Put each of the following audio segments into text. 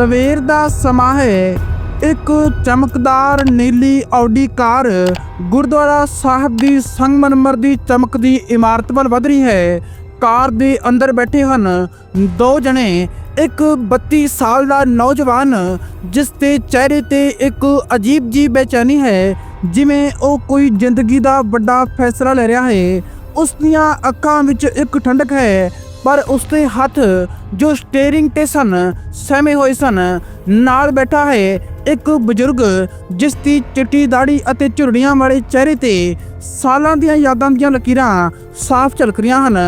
ਸਵੇਰ ਦਾ ਸਮਾਂ ਹੈ। ਇੱਕ ਚਮਕਦਾਰ ਨੀਲੀ ਆਡੀ ਕਾਰ ਗੁਰਦੁਆਰਾ ਸਾਹਿਬ ਦੀ ਸੰਗਮਰਮਰ ਦੀ ਚਮਕਦੀ ਇਮਾਰਤ ਵੱਲ ਵਧ ਰਹੀ ਹੈ। ਕਾਰ ਦੇ ਅੰਦਰ ਬੈਠੇ ਹਨ ਦੋ ਜਣੇ, ਇੱਕ 32 ਸਾਲ ਦਾ ਨੌਜਵਾਨ, ਜਿਸ ਦੇ ਚਿਹਰੇ ਤੇ ਇੱਕ ਅਜੀਬ ਜੀ ਬੇਚੈਨੀ ਹੈ, ਜਿਵੇਂ ਉਹ ਕੋਈ ਜ਼ਿੰਦਗੀ ਦਾ ਵੱਡਾ ਫੈਸਲਾ ਲੈ ਰਿਹਾ ਹੈ। ਉਸ ਦੀਆਂ ਅੱਖਾਂ ਵਿੱਚ ਇੱਕ ਠੰਡਕ ਹੈ ਪਰ ਉਸਦੇ ਹੱਥ ਜੋ ਸਟੀਅਰਿੰਗ ਤੇ ਸਨ, ਸਹਿਮੇ ਹੋਏ ਸਨ, ਨਾਲ ਬੈਠਾ ਹੈ ਇੱਕ ਬਜ਼ੁਰਗ, ਜਿਸ ਦੀ ਚਿੱਟੀ ਦਾੜੀ ਅਤੇ ਝੁਰੜੀਆਂ ਵਾਲੇ ਚਿਹਰੇ ਤੇ ਸਾਲਾਂ ਦੀਆਂ ਯਾਦਾਂ ਦੀਆਂ ਲਕੀਰਾਂ ਸਾਫ਼ ਝਲਕ ਰਹੀਆਂ ਹਨ।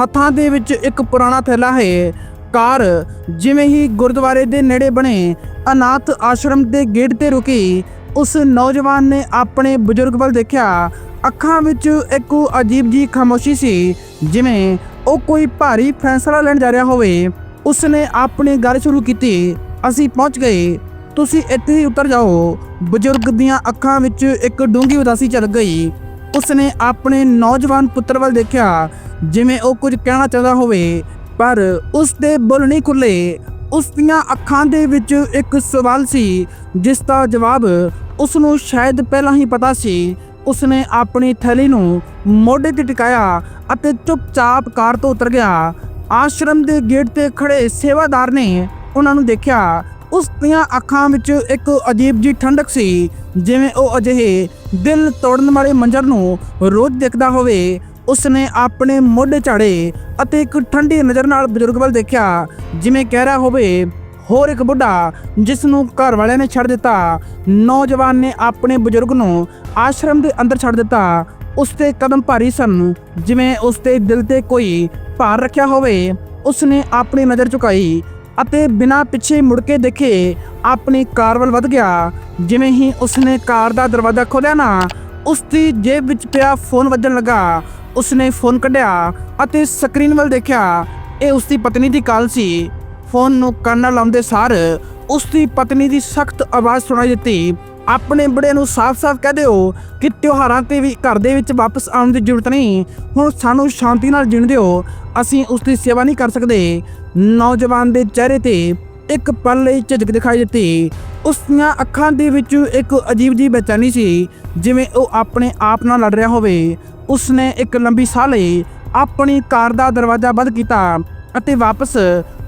ਹੱਥਾਂ ਦੇ ਵਿੱਚ ਇੱਕ ਪੁਰਾਣਾ ਥੈਲਾ ਹੈ। ਕਾਰ, ਜਿਵੇਂ ਹੀ ਗੁਰਦੁਆਰੇ ਦੇ ਨੇੜੇ ਬਣੇ, ਅਨਾਥ ਆਸ਼ਰਮ ਦੇ ਗੇਟ ਤੇ ਰੁਕੀ, ਉਸ ਨੌਜਵਾਨ ਨੇ ਆਪਣੇ ਬਜ਼ੁਰਗ ਵੱਲ ਦੇਖਿਆ। ਅੱਖਾਂ ਵਿੱਚ ਇੱਕ ਅਜੀਬ ਜੀ ਖਾਮੋਸ਼ੀ ਸੀ, ਜਿਵੇਂ ਉਹ ਕੋਈ ਭਾਰੀ ਫੈਸਲਾ ਲੈਣ ਜਾ ਰਿਹਾ ਹੋਵੇ, ਉਸਨੇ ਆਪਣੀ ਗੱਲ ਸ਼ੁਰੂ ਕੀਤੀ। ਅਸੀਂ ਪਹੁੰਚ ਗਏ। ਤੁਸੀਂ ਇੱਥੇ ਹੀ ਉਤਰ ਜਾਓ। ਬਜ਼ੁਰਗ ਦੀਆਂ ਅੱਖਾਂ ਵਿੱਚ ਇੱਕ ਡੂੰਘੀ ਉਦਾਸੀ ਚੱਲ ਗਈ। ਉਸਨੇ ਆਪਣੇ ਨੌਜਵਾਨ ਪੁੱਤਰ ਵੱਲ ਦੇਖਿਆ, ਜਿਵੇਂ ਉਹ ਕੁਝ ਕਹਿਣਾ ਚਾਹੁੰਦਾ ਹੋਵੇ। ਪਰ ਉਸ ਦੇ ਬੁੱਲ ਨਹੀਂ ਖੁੱਲੇ ਉਸ ਦੀਆਂ ਅੱਖਾਂ ਦੇ ਵਿੱਚ ਇੱਕ ਸਵਾਲ ਸੀ, ਜਿਸ ਦਾ ਜਵਾਬ ਉਸ ਨੂੰ ਸ਼ਾਇਦ ਪਹਿਲਾਂ ਹੀ ਪਤਾ ਸੀ। ਉਸਨੇ ਆਪਣੀ ਥੈਲੀ ਨੂੰ ਮੋਢੇ ਤੇ ਟਿਕਾਇਆ ਅਤੇ ਚੁੱਪਚਾਪ ਕਾਰ ਤੋਂ ਉਤਰ ਗਿਆ। ਆਸ਼ਰਮ ਦੇ ਗੇਟ ਤੇ ਖੜੇ ਸੇਵਾਦਾਰ ਨੇ ਉਹਨਾਂ ਨੂੰ ਦੇਖਿਆ। ਉਸ ਦੀਆਂ ਅੱਖਾਂ ਵਿੱਚ ਇੱਕ ਅਜੀਬ ਜੀ ਠੰਡਕ ਸੀ, ਜਿਵੇਂ ਉਹ ਅਜਿਹੇ ਦਿਲ ਤੋੜਨ ਵਾਲੇ ਮੰਜ਼ਰ ਨੂੰ ਰੋਜ਼ ਦੇਖਦਾ ਹੋਵੇ। ਉਸਨੇ ਆਪਣੇ ਮੋਢੇ ਝਾੜੇ ਅਤੇ ਇੱਕ ਠੰਡੀ ਨਜ਼ਰ ਨਾਲ ਬਜ਼ੁਰਗ ਵੱਲ ਦੇਖਿਆ, ਜਿਵੇਂ ਕਹਿ ਰਿਹਾ ਹੋਵੇ ਹੋਰ ਇੱਕ ਬੁੱਢਾ ਜਿਸ ਨੂੰ ਘਰ ਵਾਲਿਆਂ ਨੇ ਛੱਡ ਦਿੱਤਾ। ਨੌਜਵਾਨ ਨੇ ਆਪਣੇ ਬਜ਼ੁਰਗ ਨੂੰ ਆਸ਼ਰਮ ਦੇ ਅੰਦਰ ਛੱਡ ਦਿੱਤਾ। ਉਸ 'ਤੇ ਕਦਮ ਭਾਰੀ ਸਨ, ਜਿਵੇਂ ਉਸ ਦੇ ਦਿਲ ਤੇ ਕੋਈ ਭਾਰ ਰੱਖਿਆ ਹੋਵੇ। ਉਸ ਨੇ ਆਪਣੀ ਨਜ਼ਰ ਝੁਕਾਈ ਅਤੇ ਬਿਨਾਂ ਪਿੱਛੇ ਮੁੜ ਕੇ ਦੇਖੇ ਆਪਣੀ ਕਾਰ ਵੱਲ ਵੱਧ ਗਿਆ। ਜਿਵੇਂ ਹੀ ਉਸਨੇ ਕਾਰ ਦਾ ਦਰਵਾਜ਼ਾ ਖੋਲ੍ਹਿਆ ਨਾ, ਉਸ ਦੀ ਜੇਬ ਵਿੱਚ ਪਿਆ ਫੋਨ ਵੱਜਣ ਲੱਗਾ। ਉਸਨੇ ਫੋਨ ਕੱਢਿਆ ਅਤੇ ਸਕਰੀਨ ਵੱਲ ਦੇਖਿਆ। ਇਹ ਉਸ ਦੀ ਪਤਨੀ ਦੀ ਕਾਲ ਸੀ। ਫੋਨ ਨੂੰ ਕੰਨ ਨਾਲ ਲਾਉਂਦੇ ਸਾਰ ਉਸ ਦੀ ਪਤਨੀ ਦੀ ਸਖਤ ਆਵਾਜ਼ ਸੁਣਾਈ ਦਿੱਤੀ। ਆਪਣੇ ਬੜੇ ਨੂੰ ਸਾਫ਼-ਸਾਫ਼ ਕਹਿ ਦਿਓ ਕਿ ਤਿਉਹਾਰਾਂ ਤੇ ਵੀ ਘਰ ਦੇ ਵਿੱਚ ਵਾਪਸ ਆਉਣ ਦੀ ਜ਼ਰੂਰਤ ਨਹੀਂ। ਹੁਣ ਸਾਨੂੰ ਸ਼ਾਂਤੀ ਨਾਲ ਜੀਣ ਦਿਓ। ਅਸੀਂ ਉਸ ਦੀ ਸੇਵਾ ਨਹੀਂ ਕਰ ਸਕਦੇ। ਨੌਜਵਾਨ ਦੇ ਚਿਹਰੇ ਤੇ ਇੱਕ ਪਲ ਲਈ ਝਿਜਕ ਦਿਖਾਈ ਦਿੱਤੀ। ਉਸ ਦੀਆਂ ਅੱਖਾਂ ਦੇ ਵਿੱਚ ਇੱਕ ਅਜੀਬ ਜਿਹੀ ਬੇਚੈਨੀ ਸੀ, ਜਿਵੇਂ ਉਹ ਆਪਣੇ ਆਪ ਨਾਲ ਲੜ ਰਿਹਾ ਹੋਵੇ। ਉਸਨੇ ਇੱਕ ਲੰਬੀ ਸਾਹ ਲਈ ਆਪਣੀ ਕਾਰ ਦਾ ਦਰਵਾਜ਼ਾ ਬੰਦ ਕੀਤਾ ਅਤੇ ਵਾਪਸ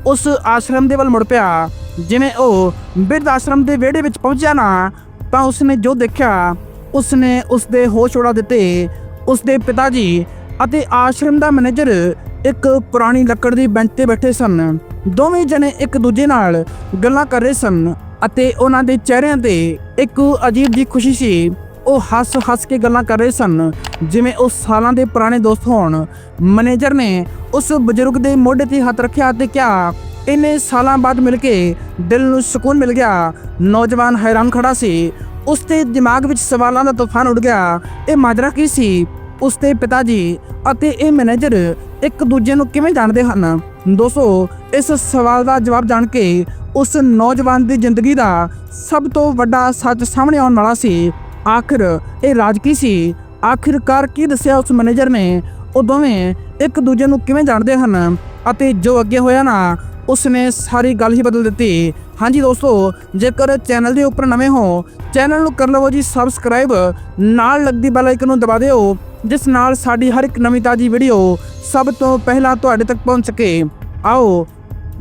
ਉਸ ਆਸ਼ਰਮ ਦੇ ਵੱਲ ਮੁੜ ਪਿਆ। ਜਿਵੇਂ ਉਹ ਬਿਰਧ ਆਸ਼ਰਮ ਦੇ ਵਿਹੜੇ ਵਿੱਚ ਪਹੁੰਚਿਆ ਨਾ, ਤਾਂ ਉਸਨੇ ਜੋ ਦੇਖਿਆ, ਉਸਨੇ ਉਸਦੇ ਹੋਸ਼ ਉਡਾ ਦਿੱਤੇ। ਉਸਦੇ ਪਿਤਾ ਜੀ ਅਤੇ ਆਸ਼ਰਮ ਦਾ ਮੈਨੇਜਰ ਇੱਕ ਪੁਰਾਣੀ ਲੱਕੜ ਦੀ ਬੈਂਚ ਤੇ ਬੈਠੇ ਸਨ। ਦੋਵੇਂ ਜਣੇ ਇੱਕ ਦੂਜੇ ਨਾਲ ਗੱਲਾਂ ਕਰ ਰਹੇ ਸਨ ਅਤੇ ਉਹਨਾਂ ਦੇ ਚਿਹਰਿਆਂ ਤੇ ਇੱਕ ਅਜੀਬ ਜਿਹੀ ਖੁਸ਼ੀ ਸੀ। ਉਹ ਹੱਸ-ਹੱਸ ਕੇ ਗੱਲਾਂ ਕਰ ਰਹੇ ਸਨ। ਜਿਵੇਂ ਉਹ ਸਾਲਾਂ ਦੇ ਪੁਰਾਣੇ ਦੋਸਤ ਹੋਣ। ਮੈਨੇਜਰ ਨੇ ਉਸ ਬਜ਼ੁਰਗ ਦੇ ਮੋਢੇ ਤੇ ਹੱਥ ਰੱਖਿਆ ਤੇ ਕਿਹਾ, ਇੰਨੇ ਸਾਲਾਂ ਬਾਅਦ ਮਿਲ ਕੇ ਦਿਲ ਨੂੰ ਸਕੂਨ ਮਿਲ ਗਿਆ। ਨੌਜਵਾਨ ਹੈਰਾਨ ਖੜਾ ਸੀ। ਉਸ ਦੇ ਦਿਮਾਗ ਵਿੱਚ ਸਵਾਲਾਂ ਦਾ ਤੂਫਾਨ ਉੱਡ ਗਿਆ। ਇਹ ਮਾਜਰਾ ਕੀ ਸੀ? ਉਸ ਦੇ ਪਿਤਾ ਜੀ ਅਤੇ ਇਹ ਮੈਨੇਜਰ ਇੱਕ ਦੂਜੇ ਨੂੰ ਕਿਵੇਂ ਜਾਣਦੇ ਹਨ? ਦੋਸਤੋ, ਇਸ ਸਵਾਲ ਦਾ ਜਵਾਬ ਜਾਣ ਕੇ ਉਸ ਨੌਜਵਾਨ ਦੀ ਜ਼ਿੰਦਗੀ ਦਾ ਸਭ ਤੋਂ ਵੱਡਾ ਸੱਚ ਸਾਹਮਣੇ ਆਉਣ ਵਾਲਾ ਸੀ। ਆਖਿਰ ਇਹ ਰਾਜ ਕੀ ਸੀ? ਆਖਿਰਕਾਰ ਕੀ ਦੱਸਿਆ ਉਸ ਮੈਨੇਜਰ ਨੇ? ਉਹ ਦੋਵੇਂ ਇੱਕ ਦੂਜੇ ਨੂੰ ਕਿਵੇਂ ਜਾਣਦੇ ਹਨ? ਅਤੇ ਜੋ ਅੱਗੇ ਹੋਇਆ ਨਾ, ਉਸਨੇ ਸਾਰੀ ਗੱਲ ਹੀ ਬਦਲ ਦਿੱਤੀ। ਹਾਂਜੀ ਦੋਸਤੋ, ਜੇਕਰ ਚੈਨਲ ਦੇ ਉੱਪਰ ਨਵੇਂ ਹੋ, ਚੈਨਲ ਨੂੰ ਕਰ ਲਵੋ ਜੀ ਸਬਸਕ੍ਰਾਈਬ ਨਾਲ ਲੱਗਦੀ ਬੈਲ ਆਈਕਨ ਨੂੰ ਦਬਾ ਦਿਓ, ਜਿਸ ਨਾਲ ਸਾਡੀ ਹਰ ਇੱਕ ਨਵੀਂ ਤਾਜੀ ਵੀਡੀਓ ਸਭ ਤੋਂ ਪਹਿਲਾਂ ਤੁਹਾਡੇ ਤੱਕ ਪਹੁੰਚ ਸਕੇ। ਆਓ,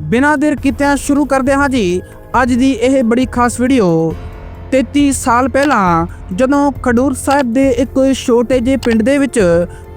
ਬਿਨਾਂ ਦੇਰ ਕੀਤਿਆਂ ਸ਼ੁਰੂ ਕਰਦੇ ਹਾਂ ਜੀ। ਅੱਜ ਦੀ ਇਹ ਬੜੀ ਖਾਸ ਵੀਡੀਓ 33 ਸਾਲ ਪਹਿਲਾਂ ਜਦੋਂ ਖਡੂਰ ਸਾਹਿਬ ਦੇ ਇੱਕ ਛੋਟੇ ਜਿਹੇ ਪਿੰਡ ਦੇ ਵਿੱਚ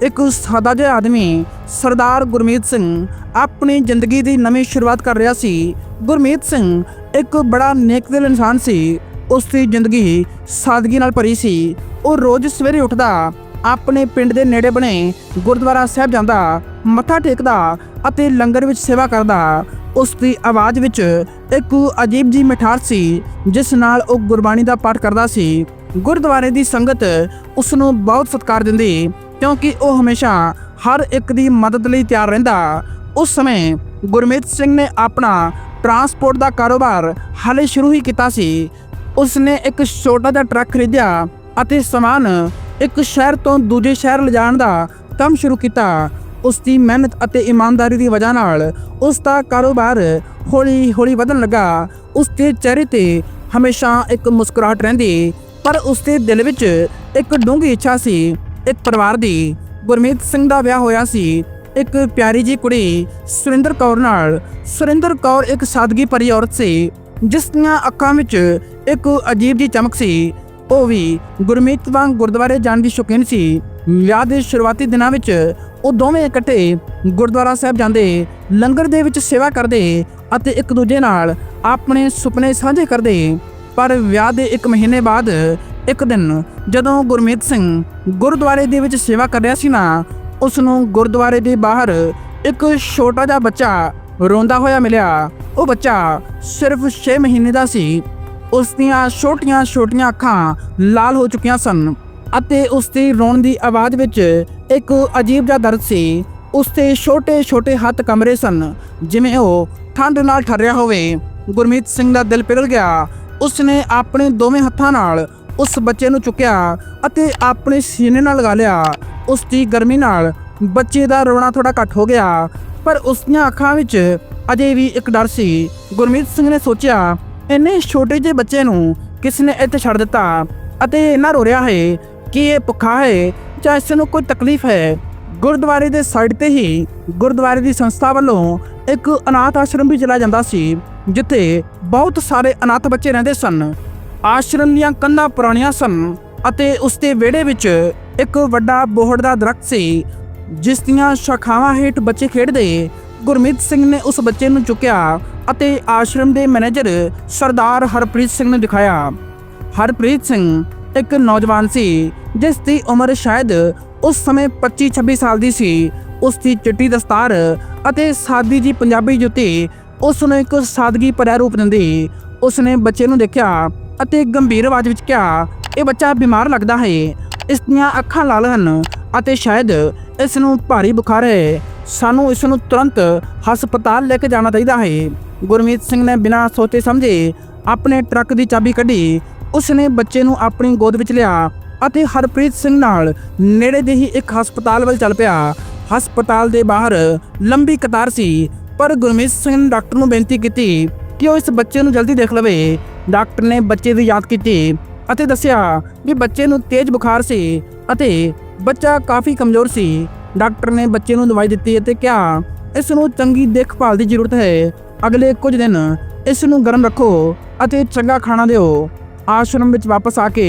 ਇੱਕ ਸਾਦਾ ਜਿਹਾ ਆਦਮੀ ਸਰਦਾਰ ਗੁਰਮੀਤ ਸਿੰਘ ਆਪਣੀ ਜ਼ਿੰਦਗੀ ਦੀ ਨਵੀਂ ਸ਼ੁਰੂਆਤ ਕਰ ਰਿਹਾ ਸੀ, ਗੁਰਮੀਤ ਸਿੰਘ ਇੱਕ ਬੜਾ ਨੇਕਦਿਲ ਇਨਸਾਨ ਸੀ, ਉਸ ਦੀ ਜ਼ਿੰਦਗੀ ਸਾਦਗੀ ਨਾਲ ਭਰੀ ਸੀ। ਉਹ ਰੋਜ਼ ਸਵੇਰੇ ਉੱਠਦਾ, ਆਪਣੇ ਪਿੰਡ ਦੇ ਨੇੜੇ ਬਣੇ ਗੁਰਦੁਆਰਾ ਸਾਹਿਬ ਜਾਂਦਾ, ਮੱਥਾ ਟੇਕਦਾ ਅਤੇ ਲੰਗਰ ਵਿੱਚ ਸੇਵਾ ਕਰਦਾ ਉਸ ਦੀ ਆਵਾਜ਼ ਵਿੱਚ ਇੱਕ ਅਜੀਬ ਜੀ ਮਿਠਾਸ ਸੀ, ਜਿਸ ਨਾਲ ਉਹ ਗੁਰਬਾਣੀ ਦਾ ਪਾਠ ਕਰਦਾ ਸੀ। ਗੁਰਦੁਆਰੇ ਦੀ ਸੰਗਤ ਉਸ ਨੂੰ ਬਹੁਤ ਸਤਿਕਾਰ ਦਿੰਦੀ, ਕਿਉਂਕਿ ਉਹ ਹਮੇਸ਼ਾ ਹਰ ਇੱਕ ਦੀ ਮਦਦ ਲਈ ਤਿਆਰ ਰਹਿੰਦਾ। ਉਸ ਸਮੇਂ ਗੁਰਮੀਤ ਸਿੰਘ ਨੇ ਆਪਣਾ ਟਰਾਂਸਪੋਰਟ ਦਾ ਕਾਰੋਬਾਰ ਹਾਲੇ ਸ਼ੁਰੂ ਹੀ ਕੀਤਾ ਸੀ। ਉਸ ਨੇ ਇੱਕ ਛੋਟਾ ਜਿਹਾ ਟਰੱਕ ਖਰੀਦਿਆ ਅਤੇ ਸਮਾਨ ਇੱਕ ਸ਼ਹਿਰ ਤੋਂ ਦੂਜੇ ਸ਼ਹਿਰ ਲਿਜਾਣ ਦਾ ਕੰਮ ਸ਼ੁਰੂ ਕੀਤਾ। ਉਸ ਦੀ ਮਿਹਨਤ ਅਤੇ ਇਮਾਨਦਾਰੀ ਦੀ ਵਜ੍ਹਾ ਨਾਲ ਉਸ ਦਾ ਕਾਰੋਬਾਰ ਹੌਲੀ-ਹੌਲੀ ਵਧਣ ਲੱਗਾ। ਉਸ ਦੇ ਚਿਹਰੇ ਤੇ ਹਮੇਸ਼ਾ ਇੱਕ ਮੁਸਕਰਾਹਟ ਰਹਿੰਦੀ, ਪਰ ਉਸ ਦੇ ਦਿਲ ਵਿੱਚ ਇੱਕ ਡੂੰਘੀ ਇੱਛਾ ਸੀ। ਇੱਕ ਪਰਿਵਾਰ ਦੀ ਗੁਰਮੀਤ ਸਿੰਘ ਦਾ ਵਿਆਹ ਹੋਇਆ ਸੀ। ਇੱਕ ਪਿਆਰੀ ਜੀ ਕੁੜੀ ਸੁਰਿੰਦਰ ਕੌਰ ਨਾਲ। ਸੁਰਿੰਦਰ ਕੌਰ ਇੱਕ ਸਾਦਗੀ ਭਰੀ ਔਰਤ ਸੀ, ਜਿਸ ਦੀਆਂ ਅੱਖਾਂ ਵਿੱਚ ਇੱਕ ਅਜੀਬ ਜੀ ਚਮਕ ਸੀ। ਉਹ ਵੀ ਗੁਰਮੀਤ ਵਾਂਗ ਗੁਰਦੁਆਰੇ ਜਾਣ ਦੀ ਸ਼ੌਕੀਨ ਸੀ। ਵਿਆਹ ਦੇ ਸ਼ੁਰੂਆਤੀ ਦਿਨਾਂ ਵਿੱਚ ਉਹ ਦੋਵੇਂ ਇਕੱਠੇ ਗੁਰਦੁਆਰਾ ਸਾਹਿਬ ਜਾਂਦੇ, ਲੰਗਰ ਦੇ ਵਿੱਚ ਸੇਵਾ ਕਰਦੇ ਅਤੇ ਇੱਕ ਦੂਜੇ ਨਾਲ ਆਪਣੇ ਸੁਪਨੇ ਸਾਂਝੇ ਕਰਦੇ। ਪਰ ਵਿਆਹ ਦੇ 1 ਮਹੀਨੇ ਬਾਅਦ ਇੱਕ ਦਿਨ ਜਦੋਂ ਗੁਰਮੀਤ ਸਿੰਘ ਗੁਰਦੁਆਰੇ ਦੇ ਵਿੱਚ ਸੇਵਾ ਕਰ ਰਿਹਾ ਸੀ ਨਾ ਉਸ ਨੂੰ ਗੁਰਦੁਆਰੇ ਦੇ ਬਾਹਰ ਇੱਕ ਛੋਟਾ ਜਿਹਾ ਬੱਚਾ ਰੋਂਦਾ ਹੋਇਆ ਮਿਲਿਆ। ਉਹ ਬੱਚਾ ਸਿਰਫ 6 ਮਹੀਨੇ ਦਾ ਸੀ। ਉਸ ਦੀਆਂ ਛੋਟੀਆਂ-ਛੋਟੀਆਂ ਅੱਖਾਂ ਲਾਲ ਹੋ ਚੁੱਕੀਆਂ ਸਨ। ਅਤੇ ਉਸ ਦੀ ਰੋਣ ਦੀ ਆਵਾਜ਼ ਵਿੱਚ ਇੱਕ ਅਜੀਬ ਜਿਹਾ ਦਰਦ ਸੀ। ਉਸ ਦੇ ਛੋਟੇ-ਛੋਟੇ ਹੱਥ ਕਮਰੇ ਸਨ, ਜਿਵੇਂ ਉਹ ਠੰਡ ਨਾਲ ਠਰਿਆ ਹੋਵੇ। ਗੁਰਮੀਤ ਸਿੰਘ ਦਾ ਦਿਲ ਪਿਘਲ ਗਿਆ। ਉਸ ਨੇ ਆਪਣੇ ਦੋਵੇਂ ਹੱਥਾਂ ਨਾਲ ਉਸ ਬੱਚੇ ਨੂੰ ਚੁੱਕਿਆ ਅਤੇ ਆਪਣੇ ਸੀਨੇ ਨਾਲ ਲਗਾ ਲਿਆ। ਉਸ ਦੀ ਗਰਮੀ ਨਾਲ ਬੱਚੇ ਦਾ ਰੋਣਾ ਥੋੜਾ ਘੱਟ ਹੋ ਗਿਆ, ਪਰ ਉਸ ਦੀਆਂ ਅੱਖਾਂ ਵਿੱਚ ਅਜੇ ਵੀ ਇੱਕ ਡਰ ਸੀ। ਗੁਰਮੀਤ ਸਿੰਘ ਨੇ ਸੋਚਿਆ, ਇੰਨੇ ਛੋਟੇ ਜਿਹੇ ਬੱਚੇ ਨੂੰ ਕਿਸ ਨੇ ਇੱਥੇ ਛੱਡ ਦਿੱਤਾ ਅਤੇ ਇੰਨਾ ਰੋ ਰਿਹਾ ਹੈ? ਕਿ ਇਹ ਭੁੱਖਾ ਹੈ ਜਾਂ ਇਸ ਨੂੰ ਕੋਈ ਤਕਲੀਫ ਹੈ? ਗੁਰਦੁਆਰੇ ਦੇ ਸਾਈਡ ਤੇ ਹੀ ਗੁਰਦੁਆਰੇ ਦੀ ਸੰਸਥਾ ਵੱਲੋਂ ਇੱਕ ਅਨਾਥ ਆਸ਼ਰਮ ਵੀ ਚਲਾਇਆ ਜਾਂਦਾ ਸੀ, ਜਿੱਥੇ ਬਹੁਤ ਸਾਰੇ ਅਨਾਥ ਬੱਚੇ ਰਹਿੰਦੇ ਸਨ। ਆਸ਼ਰਮ ਦੀਆਂ ਕੰਧਾਂ ਪੁਰਾਣੀਆਂ ਸਨ ਅਤੇ ਉਸ ਦੇ ਵਿਹੜੇ ਵਿੱਚ ਇੱਕ ਵੱਡਾ ਬੋਹੜ ਦਾ ਦਰਖਤ ਸੀ, ਜਿਸ ਦੀਆਂ ਸ਼ਾਖਾਵਾਂ ਹੇਠ ਬੱਚੇ ਖੇਡਦੇ ਗੁਰਮੀਤ ਸਿੰਘ ਨੇ ਉਸ ਬੱਚੇ ਨੂੰ ਚੁੱਕਿਆ ਅਤੇ ਆਸ਼ਰਮ ਦੇ ਮੈਨੇਜਰ ਸਰਦਾਰ ਹਰਪ੍ਰੀਤ ਸਿੰਘ ਨੂੰ ਦਿਖਾਇਆ। ਹਰਪ੍ਰੀਤ ਸਿੰਘ ਇੱਕ ਨੌਜਵਾਨ ਸੀ, ਜਿਸ ਦੀ ਉਮਰ ਸ਼ਾਇਦ ਉਸ ਸਮੇਂ 25-26 ਸਾਲ ਦੀ ਸੀ। ਉਸ ਦੀ ਚਿੱਟੀ ਦਸਤਾਰ ਅਤੇ ਸਾਦੀ ਜੀ ਪੰਜਾਬੀ ਜੁੱਤੀ ਉਸ ਨੂੰ ਇੱਕ ਸਾਦਗੀ ਭਰਿਆ ਰੂਪ ਦਿੰਦੀ। ਉਸ ਨੇ ਬੱਚੇ ਨੂੰ ਦੇਖਿਆ ਅਤੇ ਗੰਭੀਰ ਆਵਾਜ਼ ਵਿੱਚ ਕਿਹਾ, ਇਹ ਬੱਚਾ ਬਿਮਾਰ ਲੱਗਦਾ ਹੈ। ਇਸ ਦੀਆਂ ਅੱਖਾਂ ਲਾਲ ਹਨ ਅਤੇ ਸ਼ਾਇਦ ਇਸ ਨੂੰ ਭਾਰੀ ਬੁਖਾਰ ਹੈ। ਸਾਨੂੰ ਇਸ ਨੂੰ ਤੁਰੰਤ ਹਸਪਤਾਲ ਲੈ ਕੇ ਜਾਣਾ ਚਾਹੀਦਾ ਹੈ। ਗੁਰਮੀਤ ਸਿੰਘ ਨੇ ਬਿਨਾਂ ਸੋਚੇ ਸਮਝੇ ਆਪਣੇ ਟਰੱਕ ਦੀ ਚਾਬੀ ਕੱਢੀ ਉਸ ਨੇ ਬੱਚੇ ਨੂੰ ਆਪਣੀ ਗੋਦ ਵਿੱਚ ਲਿਆ ਅਤੇ ਹਰਪ੍ਰੀਤ ਸਿੰਘ ਨਾਲ ਨੇੜੇ ਦੇ ਹੀ ਇੱਕ ਹਸਪਤਾਲ ਵੱਲ ਚੱਲ ਪਿਆ। ਹਸਪਤਾਲ ਦੇ ਬਾਹਰ ਲੰਬੀ ਕਤਾਰ ਸੀ, ਪਰ ਗੁਰਮੀਤ ਸਿੰਘ ਨੇ ਡਾਕਟਰ ਨੂੰ ਬੇਨਤੀ ਕੀਤੀ ਕਿ ਉਹ ਇਸ ਬੱਚੇ ਨੂੰ ਜਲਦੀ ਦੇਖ ਲਵੇ। ਡਾਕਟਰ ਨੇ ਬੱਚੇ ਦੀ ਯਾਦ ਕੀਤੀ ਅਤੇ ਦੱਸਿਆ ਕਿ ਬੱਚੇ ਨੂੰ ਤੇਜ਼ ਬੁਖਾਰ ਸੀ ਅਤੇ ਬੱਚਾ ਕਾਫੀ ਕਮਜ਼ੋਰ ਸੀ। ਡਾਕਟਰ ਨੇ ਬੱਚੇ ਨੂੰ ਦਵਾਈ ਦਿੱਤੀ ਅਤੇ ਕਿਹਾ, ਇਸ ਨੂੰ ਚੰਗੀ ਦੇਖਭਾਲ ਦੀ ਜ਼ਰੂਰਤ ਹੈ। ਅਗਲੇ ਕੁਝ ਦਿਨ ਇਸ ਨੂੰ ਗਰਮ ਰੱਖੋ ਅਤੇ ਚੰਗਾ ਖਾਣਾ ਦਿਓ। ਆਸ਼ਰਮ ਵਿੱਚ ਵਾਪਸ ਆ ਕੇ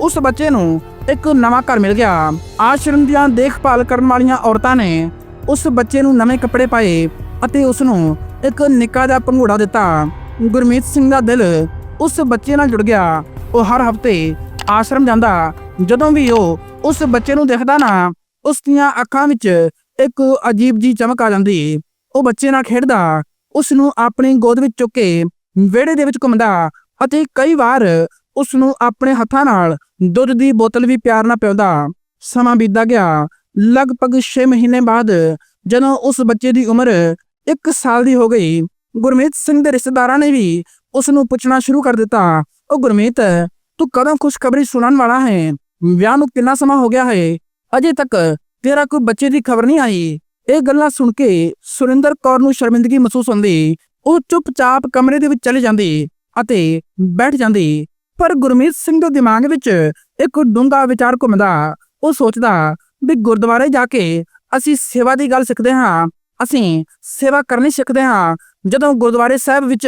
ਉਸ ਬੱਚੇ ਨੂੰ ਇੱਕ ਨਵਾਂ ਘਰ ਮਿਲ ਗਿਆ। ਆਸ਼ਰਮ ਦੀਆਂ ਦੇਖਭਾਲ ਕਰਨ ਵਾਲੀਆਂ ਔਰਤਾਂ ਨੇ ਉਸ ਬੱਚੇ ਨੂੰ ਨਵੇਂ ਕੱਪੜੇ ਪਾਏ ਅਤੇ ਉਸ ਨੂੰ ਇੱਕ ਨਿੱਕਾ ਜਿਹਾ ਪੰਘੂੜਾ ਦਿੱਤਾ। ਗੁਰਮੀਤ ਸਿੰਘ ਦਾ ਦਿਲ ਉਸ ਬੱਚੇ ਨਾਲ ਜੁੜ ਗਿਆ। ਉਹ ਹਰ ਹਫ਼ਤੇ ਆਸ਼ਰਮ ਜਾਂਦਾ। ਜਦੋਂ ਵੀ ਉਹ ਉਸ ਬੱਚੇ ਨੂੰ ਦੇਖਦਾ ਨਾ, ਉਸ ਦੀਆਂ ਅੱਖਾਂ ਵਿੱਚ ਇੱਕ ਅਜੀਬ ਜੀ ਚਮਕ ਆ ਜਾਂਦੀ। ਉਹ ਬੱਚੇ ਨਾਲ ਖੇਡਦਾ, ਉਸ ਨੂੰ ਆਪਣੀ ਗੋਦ ਵਿੱਚ ਚੁੱਕ ਕੇ ਵਿਹੜੇ ਦੇ ਵਿੱਚ ਘੁੰਮਦਾ। ਅਤੇ ਕਈ ਵਾਰ ਉਸ ਨੂੰ ਆਪਣੇ ਹੱਥਾਂ ਨਾਲ ਦੁੱਧ ਦੀ ਬੋਤਲ ਵੀ ਪਿਆਰ ਨਾਲ ਪਿਉਂਦਾ ਸਮਾਂ ਬੀਤਦਾ ਗਿਆ। ਲਗਭਗ 6 ਮਹੀਨੇ ਬਾਅਦ ਜਦੋਂ ਉਸ ਬੱਚੇ ਦੀ ਉਮਰ 1 ਸਾਲ ਦੀ ਹੋ ਗਈ, ਗੁਰਮੀਤ ਸਿੰਘ ਦੇ ਰਿਸ਼ਤੇਦਾਰਾਂ ਨੇ ਵੀ ਉਸ ਨੂੰ ਪੁੱਛਣਾ ਸ਼ੁਰੂ ਕਰ ਦਿੱਤਾ, ਉਹ ਗੁਰਮੀਤ, ਤੂੰ ਕਦੋਂ ਖੁਸ਼ਖਬਰੀ ਸੁਣਨ ਵਾਲਾ ਹੈ? ਵਿਆਹ ਨੂੰ ਕਿੰਨਾ ਸਮਾਂ ਹੋ ਗਿਆ ਹੈ? ਅਜੇ ਤੱਕ ਤੇਰਾ ਕੋਈ ਬੱਚੇ ਦੀ ਖਬਰ ਨਹੀਂ ਆਈ। ਇਹ ਗੱਲਾਂ ਸੁਣ ਕੇ ਸੁਰਿੰਦਰ ਕੌਰ ਨੂੰ ਸ਼ਰਮਿੰਦਗੀ ਮਹਿਸੂਸ ਹੁੰਦੀ, ਉਹ ਚੁੱਪਚਾਪ ਕਮਰੇ ਦੇ ਵਿੱਚ ਚਲੇ ਜਾਂਦੀ। ਅਤੇ ਬੈਠ ਜਾਂਦੀ। ਪਰ ਗੁਰਮੀਤ ਸਿੰਘ ਦੇ ਦਿਮਾਗ ਵਿੱਚ ਇੱਕ ਡੂੰਘਾ ਵਿਚਾਰ ਘੁੰਮਦਾ। ਉਹ ਸੋਚਦਾ ਵੀ ਗੁਰਦੁਆਰੇ ਜਾ ਕੇ ਅਸੀਂ ਸੇਵਾ ਦੀ ਗੱਲ ਸਿੱਖਦੇ ਹਾਂ। ਅਸੀਂ ਸੇਵਾ ਕਰਨੀ ਸਿੱਖਦੇ ਹਾਂ। ਜਦੋਂ ਗੁਰਦੁਆਰੇ ਸਾਹਿਬ ਵਿੱਚ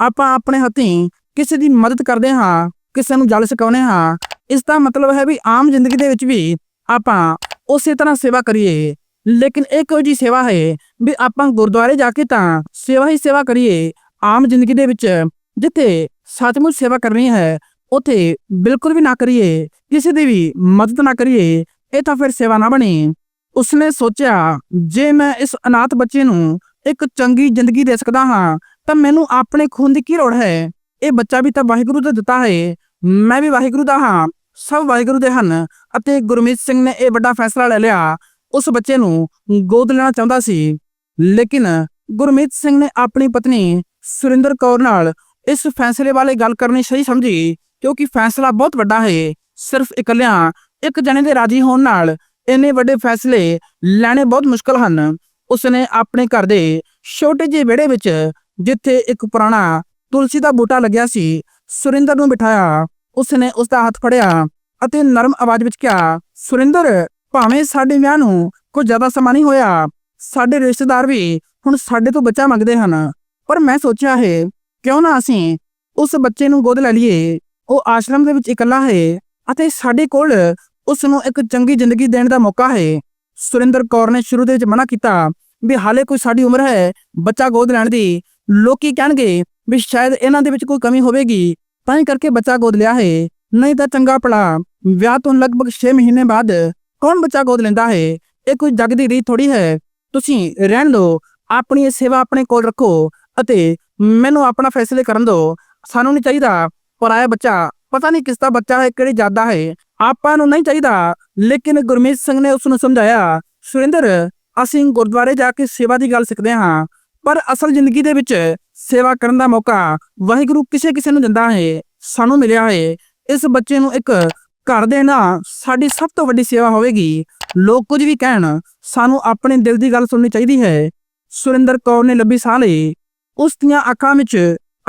ਆਪਾਂ ਆਪਣੇ ਹੱਥੀਂ ਕਿਸੇ ਦੀ ਮਦਦ ਕਰਦੇ ਹਾਂ, ਕਿਸੇ ਨੂੰ ਜਲ ਸਿਖਾਉਂਦੇ ਹਾਂ, ਇਸ ਦਾ ਮਤਲਬ ਹੈ ਵੀ ਆਮ ਜ਼ਿੰਦਗੀ ਦੇ ਵਿੱਚ ਵੀ ਆਪਾਂ ਉਸੇ ਤਰ੍ਹਾਂ ਸੇਵਾ ਕਰੀਏ। ਲੇਕਿਨ ਇਹ ਕੋਈ ਜੀ ਸੇਵਾ ਹੈ ਵੀ ਆਪਾਂ ਗੁਰਦੁਆਰੇ ਜਾ ਕੇ ਤਾਂ ਸੇਵਾ ਹੀ ਸੇਵਾ ਕਰੀਏ। ਆਮ ਜ਼ਿੰਦਗੀ ਦੇ ਵਿੱਚ ਜਿੱਥੇ ਸੱਚਮੁੱਚ ਸੇਵਾ ਕਰਨੀ ਹੈ, ਉਥੇ ਬਿਲਕੁਲ ਵੀ ਨਾ ਕਰੀਏ, ਕਿਸੇ ਦੀ ਵੀ ਮਦਦ ਨਾ ਕਰੀਏ, ਇਹ ਤਾਂ ਫਿਰ ਸੇਵਾ ਨਾ ਬਣੀ। ਉਸਨੇ ਸੋਚਿਆ, ਜੇ ਮੈਂ ਇਸ ਅਨਾਥ ਬੱਚੇ ਨੂੰ ਇੱਕ ਚੰਗੀ ਜ਼ਿੰਦਗੀ ਦੇ ਸਕਦਾ ਹਾਂ, ਤਾਂ ਮੈਨੂੰ ਆਪਣੇ ਖੂਨ ਦੀ ਕੀ ਲੋੜ ਹੈ? ਇਹ ਬੱਚਾ ਵੀ ਤਾਂ ਵਾਹਿਗੁਰੂ ਦਾ ਦਿੱਤਾ ਹੈ। ਮੈਂ ਵੀ ਵਾਹਿਗੁਰੂ ਦਾ ਹਾਂ। ਸਭ ਵਾਹਿਗੁਰੂ ਦੇ ਹਨ ਅਤੇ ਗੁਰਮੀਤ ਸਿੰਘ ਨੇ ਇਹ ਵੱਡਾ ਫੈਸਲਾ ਲੈ ਲਿਆ। ਉਸ ਬੱਚੇ ਨੂੰ ਗੋਦ ਲੈਣਾ ਚਾਹੁੰਦਾ ਸੀ। ਲੇਕਿਨ ਗੁਰਮੀਤ ਸਿੰਘ ਨੇ ਆਪਣੀ ਪਤਨੀ ਸੁਰਿੰਦਰ ਕੌਰ ਨਾਲ ਇਸ ਫੈਸਲੇ ਬਾਰੇ ਗੱਲ ਕਰਨੀ ਸਹੀ ਸਮਝੀ? ਕਿਉਂਕਿ ਫੈਸਲਾ ਬਹੁਤ ਵੱਡਾ ਹੈ। ਸਿਰਫ ਇਕੱਲਿਆਂ, ਇੱਕ ਜਣੇ ਦੇ ਰਾਜੀ ਹੋਣ ਨਾਲ ਇੰਨੇ ਵੱਡੇ ਫੈਸਲੇ ਲੈਣੇ ਬਹੁਤ ਮੁਸ਼ਕਲ ਹਨ। ਉਸਨੇ ਆਪਣੇ ਘਰ ਦੇ ਛੋਟੇ ਜਿਹੇ ਵਿਹੜੇ ਵਿੱਚ, ਜਿੱਥੇ ਇੱਕ ਪੁਰਾਣਾ ਤੁਲਸੀ ਦਾ ਬੂਟਾ ਲੱਗਿਆ ਸੀ, ਸੁਰਿੰਦਰ ਨੂੰ ਬਿਠਾਇਆ। ਉਸਨੇ ਉਸ ਦਾ ਹੱਥ ਫੜਿਆ ਅਤੇ ਨਰਮ ਆਵਾਜ਼ ਵਿੱਚ ਕਿਹਾ, ਸੁਰਿੰਦਰ, ਭਾਵੇਂ ਸਾਡੇ ਵਿਆਹ ਨੂੰ ਕੁਝ ਜ਼ਿਆਦਾ ਸਮਾਂ ਨਹੀਂ ਹੋਇਆ, ਸਾਡੇ ਰਿਸ਼ਤੇਦਾਰ ਵੀ ਹੁਣ ਸਾਡੇ ਤੋਂ ਬੱਚਾ ਮੰਗਦੇ ਹਨ। ਪਰ ਮੈਂ ਸੋਚਿਆ ਹੈ ਕਿਉਂ ਨਾ ਅਸੀਂ ਉਸ ਬੱਚੇ ਨੂੰ ਗੋਦ ਲੈ ਲਈਏ, ਉਹ ਆਸ਼ਰਮ ਦੇ ਵਿੱਚ ਇਕੱਲਾ ਹੈ ਅਤੇ ਸਾਡੇ ਕੋਲ ਉਸ ਨੂੰ ਇੱਕ ਚੰਗੀ ਜ਼ਿੰਦਗੀ ਦੇਣ ਦਾ ਮੌਕਾ ਹੈ। ਸੁਰਿੰਦਰ ਕੌਰ ਨੇ ਸ਼ੁਰੂ ਦੇ ਵਿੱਚ ਮਨਾ ਕੀਤਾ ਵੀ ਹਾਲੇ ਕੋਈ ਸਾਡੀ ਉਮਰ ਹੈ ਬੱਚਾ ਗੋਦ ਲੈਣ ਦੀ। ਲੋਕੀ ਕਹਿਣਗੇ ਵੀ ਸ਼ਾਇਦ ਇਹਨਾਂ ਦੇ ਵਿੱਚ ਕੋਈ ਕਮੀ ਹੋਵੇਗੀ, ਤਾਂ ਹੀ ਕਰਕੇ ਬੱਚਾ ਗੋਦ ਲਿਆ ਹੈ। ਨਹੀਂ ਤਾਂ ਚੰਗਾ ਭਲਾ, ਵਿਆਹ ਤੋਂ ਲਗਭਗ 6 ਮਹੀਨੇ ਬਾਅਦ ਕੌਣ ਬੱਚਾ ਗੋਦ ਲੈਂਦਾ ਹੈ? ਇਹ ਕੋਈ ਜਗ ਦੀ ਰੀਤ ਥੋੜੀ ਹੈ। ਤੁਸੀਂ ਰਹਿਣ ਦਿਓ, ਆਪਣੀ ਸੇਵਾ ਆਪਣੇ ਕੋਲ ਰੱਖੋ ਅਤੇ ਮੈਨੂੰ ਆਪਣਾ ਫੈਸਲੇ ਕਰਨ ਦਿਓ ਸਾਨੂੰ ਨਹੀਂ ਚਾਹੀਦਾ। ਪਰਾਇਆ ਬੱਚਾ, ਪਤਾ ਨਹੀਂ ਕਿਸ ਦਾ ਬੱਚਾ ਹੈ, ਕਿਹੜੀ ਜਾਤ ਦਾ ਹੈ। ਆਪਾਂ ਨੂੰ ਨਹੀਂ ਚਾਹੀਦਾ। ਲੇਕਿਨ ਗੁਰਮੀਤ ਸਿੰਘ ਨੇ ਉਸ ਨੂੰ ਸਮਝਾਇਆ, ਸੁਰਿੰਦਰ, ਅਸੀਂ ਗੁਰਦੁਆਰੇ ਜਾ ਕੇ ਸੇਵਾ ਦੀ ਗੱਲ ਸਿੱਖਦੇ ਹਾਂ। ਪਰ ਅਸਲ ਜ਼ਿੰਦਗੀ ਦੇ ਵਿੱਚ ਸੇਵਾ ਕਰਨ ਦਾ ਮੌਕਾ ਵਾਹਿਗੁਰੂ ਕਿਸੇ ਕਿਸੇ ਨੂੰ ਦਿੰਦਾ ਹੈ, ਸਾਨੂੰ ਮਿਲਿਆ ਹੈ। ਇਸ ਬੱਚੇ ਨੂੰ ਇੱਕ ਘਰ ਦੇਣਾ ਸਾਡੀ ਸਭ ਤੋਂ ਵੱਡੀ ਸੇਵਾ ਹੋਵੇਗੀ। ਲੋਕ ਕੁਝ ਵੀ ਕਹਿਣ, ਸਾਨੂੰ ਆਪਣੇ ਦਿਲ ਦੀ ਗੱਲ ਸੁਣਨੀ ਚਾਹੀਦੀ ਹੈ। ਸੁਰਿੰਦਰ ਕੌਰ ਨੇ ਲੰਬੀ ਸਾਹ ਲਈ। ਉਸ ਦੀਆਂ ਅੱਖਾਂ ਵਿੱਚ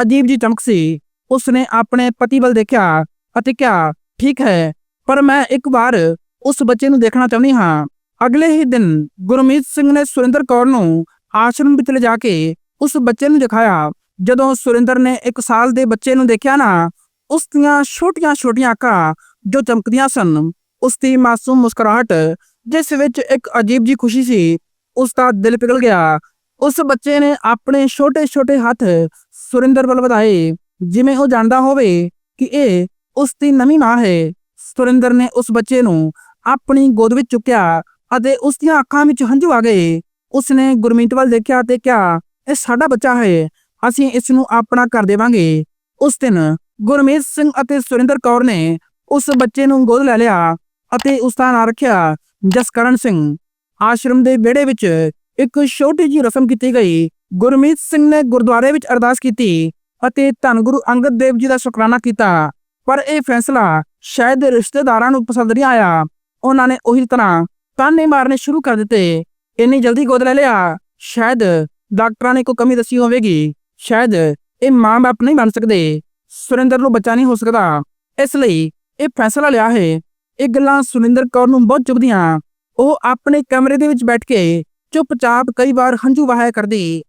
ਅਜੀਬ ਜੀ ਚਮਕ ਸੀ। ਉਸਨੇ ਆਪਣੇ ਪਤੀ ਵੱਲ ਦੇਖਿਆ ਅਤੇ ਕਿਹਾ, ਠੀਕ ਹੈ, ਪਰ ਮੈਂ ਇੱਕ ਵਾਰ ਉਸ ਬੱਚੇ ਨੂੰ ਦੇਖਣਾ ਚਾਹੁੰਦੀ ਹਾਂ। ਅਗਲੇ ਹੀ ਦਿਨ ਗੁਰਮੀਤ ਸਿੰਘ ਨੇ ਸੁਰਿੰਦਰ ਕੌਰ ਨੂੰ ਆਸ਼ਰਮ ਵਿੱਚ ਲਿਜਾ ਕੇ ਉਸ ਬੱਚੇ ਨੂੰ ਦਿਖਾਇਆ। ਜਦੋਂ ਸੁਰਿੰਦਰ ਨੇ ਇੱਕ ਸਾਲ ਦੇ ਬੱਚੇ ਨੂੰ ਦੇਖਿਆ ਨਾ, ਉਸ ਦੀਆਂ ਛੋਟੀਆਂ-ਛੋਟੀਆਂ ਅੱਖਾਂ ਜੋ ਚਮਕਦੀਆਂ ਸਨ, ਉਸ ਦੀ ਮਾਸੂਮ ਮੁਸਕਰਾਹਟ, ਜਿਸ ਵਿੱਚ ਇੱਕ ਅਜੀਬ ਜੀ ਖੁਸ਼ੀ ਸੀ, ਉਸ ਦਾ ਦਿਲ ਪਿਘਲ ਗਿਆ ਉਸ ਬੱਚੇ ਨੇ ਆਪਣੇ ਛੋਟੇ-ਛੋਟੇ ਹੱਥ ਸੁਰਿੰਦਰ ਵੱਲ ਵਧਾਏ, ਜਿਵੇਂ ਉਹ ਜਾਣਦਾ ਹੋਵੇ ਕਿ ਇਹ ਉਸ ਦੀ ਨਵੀਂ ਮਾਂ ਹੈ। ਸੁਰਿੰਦਰ ਨੇ ਉਸ ਬੱਚੇ ਨੂੰ ਆਪਣੀ ਗੋਦ ਵਿੱਚ ਚੁੱਕਿਆ ਅਤੇ ਉਸ ਦੀਆਂ ਅੱਖਾਂ ਵਿੱਚ ਹੰਝੂ ਆ ਗਏ। ਉਸਨੇ ਗੁਰਮੀਤ ਵੱਲ ਦੇਖਿਆ ਤੇ ਕਿਹਾ, ਇਹ ਸਾਡਾ ਬੱਚਾ ਹੈ, ਅਸੀਂ ਇਸ ਨੂੰ ਆਪਣਾ ਕਰ ਦੇਵਾਂਗੇ। ਉਸ ਦਿਨ ਗੁਰਮੀਤ ਸਿੰਘ ਅਤੇ ਸੁਰਿੰਦਰ ਕੌਰ ਨੇ ਉਸ ਬੱਚੇ ਨੂੰ ਗੋਦ ਲੈ ਲਿਆ ਅਤੇ ਉਸ ਦਾ ਨਾਂ ਰੱਖਿਆ ਜਸਕਰਨ ਸਿੰਘ। ਆਸ਼ਰਮ ਦੇ ਵਿਹੜੇ ਵਿੱਚ ਇੱਕ ਛੋਟੀ ਜਿਹੀ ਰਸਮ ਕੀਤੀ ਗਈ। ਗੁਰਮੀਤ ਸਿੰਘ ਨੇ ਗੁਰਦੁਆਰੇ ਵਿੱਚ ਅਰਦਾਸ ਕੀਤੀ ਅਤੇ ਧੰਨ ਗੁਰੂ ਅੰਗਦ ਦੇਵ ਜੀ ਦਾ ਸ਼ੁਕਰਾਨਾ ਕੀਤਾ। ਪਰ ਇਹ ਫੈਸਲਾ ਸ਼ਾਇਦ ਰਿਸ਼ਤੇਦਾਰਾਂ ਨੂੰ ਪਸੰਦ ਨਹੀਂ ਆਇਆ। ਉਹਨਾਂ ਨੇ ਉਹੀ ਤਰ੍ਹਾਂ ਤਾਨੇ ਮਾਰਨੇ ਸ਼ੁਰੂ ਕਰ ਦਿੱਤੇ। ਇੰਨੀ ਜਲਦੀ ਗੋਦ ਲੈ ਲਿਆ। ਸ਼ਾਇਦ ਡਾਕਟਰਾਂ ਨੇ ਕੋਈ ਕਮੀ ਦੱਸੀ ਹੋਵੇਗੀ। ਸ਼ਾਇਦ ਇਹ ਮਾਂ-ਬਾਪ ਨਹੀਂ ਬਣ ਸਕਦੇ। ਸੁਰਿੰਦਰ ਨੂੰ ਬੱਚਾ ਨਹੀਂ ਹੋ ਸਕਦਾ। ਇਸ ਲਈ ਇਹ ਫੈਸਲਾ ਲਿਆ ਹੈ। ਇਹ ਗੱਲਾਂ ਸੁਰਿੰਦਰ ਕੌਰ ਨੂੰ ਬਹੁਤ ਚੁਭਦੀਆਂ। ਉਹ ਆਪਣੇ ਕਮਰੇ ਦੇ ਵਿੱਚ ਬੈਠ ਕੇ ਚੁੱਪਚਾਪ ਕਈ ਵਾਰ ਹੰਝੂ ਵਹਾਇਆ ਕਰਦੀ।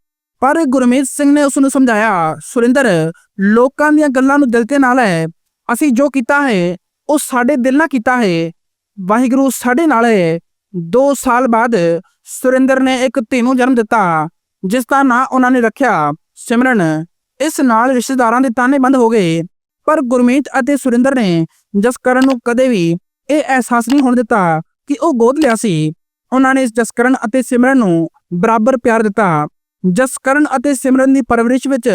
ਪਰ ਗੁਰਮੀਤ ਸਿੰਘ ਨੇ ਉਸ ਨੂੰ ਸਮਝਾਇਆ, ਸੁਰਿੰਦਰ, ਲੋਕਾਂ ਦੀਆਂ ਗੱਲਾਂ ਨੂੰ ਦਿਲ ਤੇ ਨਾ ਲੈ। ਅਸੀਂ ਜੋ ਕੀਤਾ ਹੈ, ਉਹ ਸਾਡੇ ਦਿਲ ਨਾਲ ਕੀਤਾ ਹੈ। ਵਾਹਿਗੁਰੂ ਸਾਡੇ ਨਾਲ ਹੈ। 2 ਸਾਲ ਬਾਅਦ ਸੁਰਿੰਦਰ ਨੇ ਇੱਕ ਧੀ ਨੂੰ ਜਨਮ ਦਿੱਤਾ, ਜਿਸ ਦਾ ਨਾਂ ਉਹਨਾਂ ਨੇ ਰੱਖਿਆ ਸਿਮਰਨ। ਇਸ ਨਾਲ ਰਿਸ਼ਤੇਦਾਰਾਂ ਦੇ ਤਾਨੇ ਬੰਦ ਹੋ ਗਏ। ਪਰ ਗੁਰਮੀਤ ਅਤੇ ਸੁਰਿੰਦਰ ਨੇ ਜਸਕਰਨ ਨੂੰ ਕਦੇ ਵੀ ਇਹ ਅਹਿਸਾਸ ਨਹੀਂ ਹੋਣ ਦਿੱਤਾ ਕਿ ਉਹ ਗੋਦ ਲਿਆ ਸੀ। ਉਹਨਾਂ ਨੇ ਜਸਕਰਨ ਅਤੇ ਸਿਮਰਨ ਨੂੰ ਬਰਾਬਰ ਪਿਆਰ ਦਿੱਤਾ। ਜਸਕਰਨ ਅਤੇ ਸਿਮਰਨ ਦੀ ਪਰਵਰਿਸ਼ ਵਿੱਚ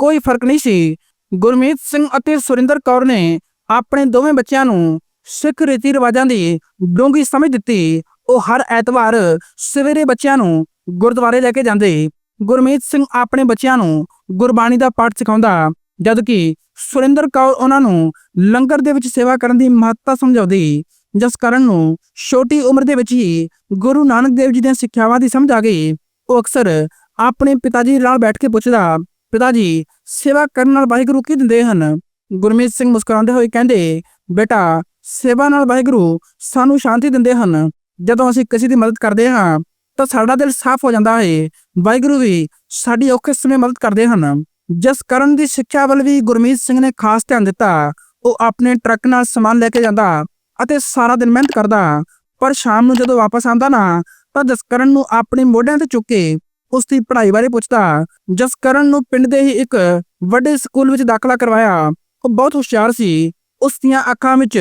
ਕੋਈ ਫ਼ਰਕ ਨਹੀਂ ਸੀ। ਗੁਰਮੀਤ ਸਿੰਘ ਅਤੇ ਸੁਰਿੰਦਰ ਕੌਰ ਨੇ ਆਪਣੇ ਦੋਵੇਂ ਬੱਚਿਆਂ ਨੂੰ ਸਿੱਖ ਰੀਤੀ ਰਿਵਾਜਾਂ ਦੀ ਡੂੰਘੀ ਸਮਝ ਦਿੱਤੀ। ਉਹ ਹਰ ਐਤਵਾਰ ਸਵੇਰੇ ਬੱਚਿਆਂ ਨੂੰ ਗੁਰਦੁਆਰੇ ਲੈ ਕੇ ਜਾਂਦੇ। ਗੁਰਮੀਤ ਸਿੰਘ ਆਪਣੇ ਬੱਚਿਆਂ ਨੂੰ ਗੁਰਬਾਣੀ ਦਾ ਪਾਠ ਸਿਖਾਉਂਦਾ, ਜਦਕਿ ਸੁਰਿੰਦਰ ਕੌਰ ਉਹਨਾਂ ਨੂੰ ਲੰਗਰ ਦੇ ਵਿੱਚ ਸੇਵਾ ਕਰਨ ਦੀ ਮਹੱਤਤਾ ਸਮਝਾਉਂਦੀ। ਜਿਸ ਕਾਰਨ ਨੂੰ ਛੋਟੀ ਉਮਰ ਦੇ ਵਿੱਚ ਹੀ ਗੁਰੂ ਨਾਨਕ ਦੇਵ ਜੀ ਦੀਆਂ ਸਿੱਖਿਆਵਾਂ ਦੀ ਸਮਝ ਆ ਗਈ, ਉਹ ਅਕਸਰ ਆਪਣੇ ਪਿਤਾ ਜੀ ਨਾਲ ਬੈਠ ਕੇ ਪੁੱਛਦਾ ਪਿਤਾ ਜੀ ਸੇਵਾ ਕਰਨ ਨਾਲ ਵਾਹਿਗੁਰੂ ਕੀ ਦਿੰਦੇ ਹਨ? ਗੁਰਮੀਤ ਸਿੰਘ ਮੁਸਕਰਾਉਂਦੇ ਹੋਏ ਕਹਿੰਦੇ, ਬੇਟਾ, ਸੇਵਾ ਨਾਲ ਵਾਹਿਗੁਰੂ ਸਾਨੂੰ ਸ਼ਾਂਤੀ ਦਿੰਦੇ ਹਨ। ਜਦੋਂ ਅਸੀਂ ਕਿਸੇ ਦੀ ਮਦਦ ਕਰਦੇ ਹਾਂ, ਤਾਂ ਸਾਡਾ ਦਿਲ ਸਾਫ਼ ਹੋ ਜਾਂਦਾ ਹੈ। ਵਾਹਿਗੁਰੂ ਵੀ ਸਾਡੀ ਔਖੇ ਸਮੇਂ ਮਦਦ ਕਰਦੇ ਹਨ। ਜਿਸ ਕਰਨ ਦੀ ਸਿੱਖਿਆ ਵੱਲ ਵੀ ਗੁਰਮੀਤ ਸਿੰਘ ਨੇ ਖਾਸ ਧਿਆਨ ਦਿੱਤਾ, ਉਹ ਆਪਣੇ ਟਰੱਕ ਨਾਲ ਸਮਾਨ ਲੈ ਕੇ ਜਾਂਦਾ। ਅਤੇ ਸਾਰਾ ਦਿਨ ਮਿਹਨਤ ਕਰਦਾ ਪਰ ਸ਼ਾਮ ਨੂੰ ਜਦੋਂ ਵਾਪਸ ਆਉਂਦਾ ਨਾ, ਤਾਂ ਜਸਕਰਨ ਨੂੰ ਆਪਣੇ ਮੋਢਿਆਂ ਤੇ ਚੁੱਕ ਕੇ ਉਸ ਦੀ ਪੜ੍ਹਾਈ ਬਾਰੇ ਪੁੱਛਦਾ ਜਸਕਰਨ ਨੂੰ ਪਿੰਡ ਦੇ ਹੀ ਇੱਕ ਵੱਡੇ ਸਕੂਲ ਵਿੱਚ ਦਾਖਲਾ ਕਰਵਾਇਆ। ਉਹ ਬਹੁਤ ਹੁਸ਼ਿਆਰ ਸੀ। ਉਸ ਦੀਆਂ ਅੱਖਾਂ ਵਿੱਚ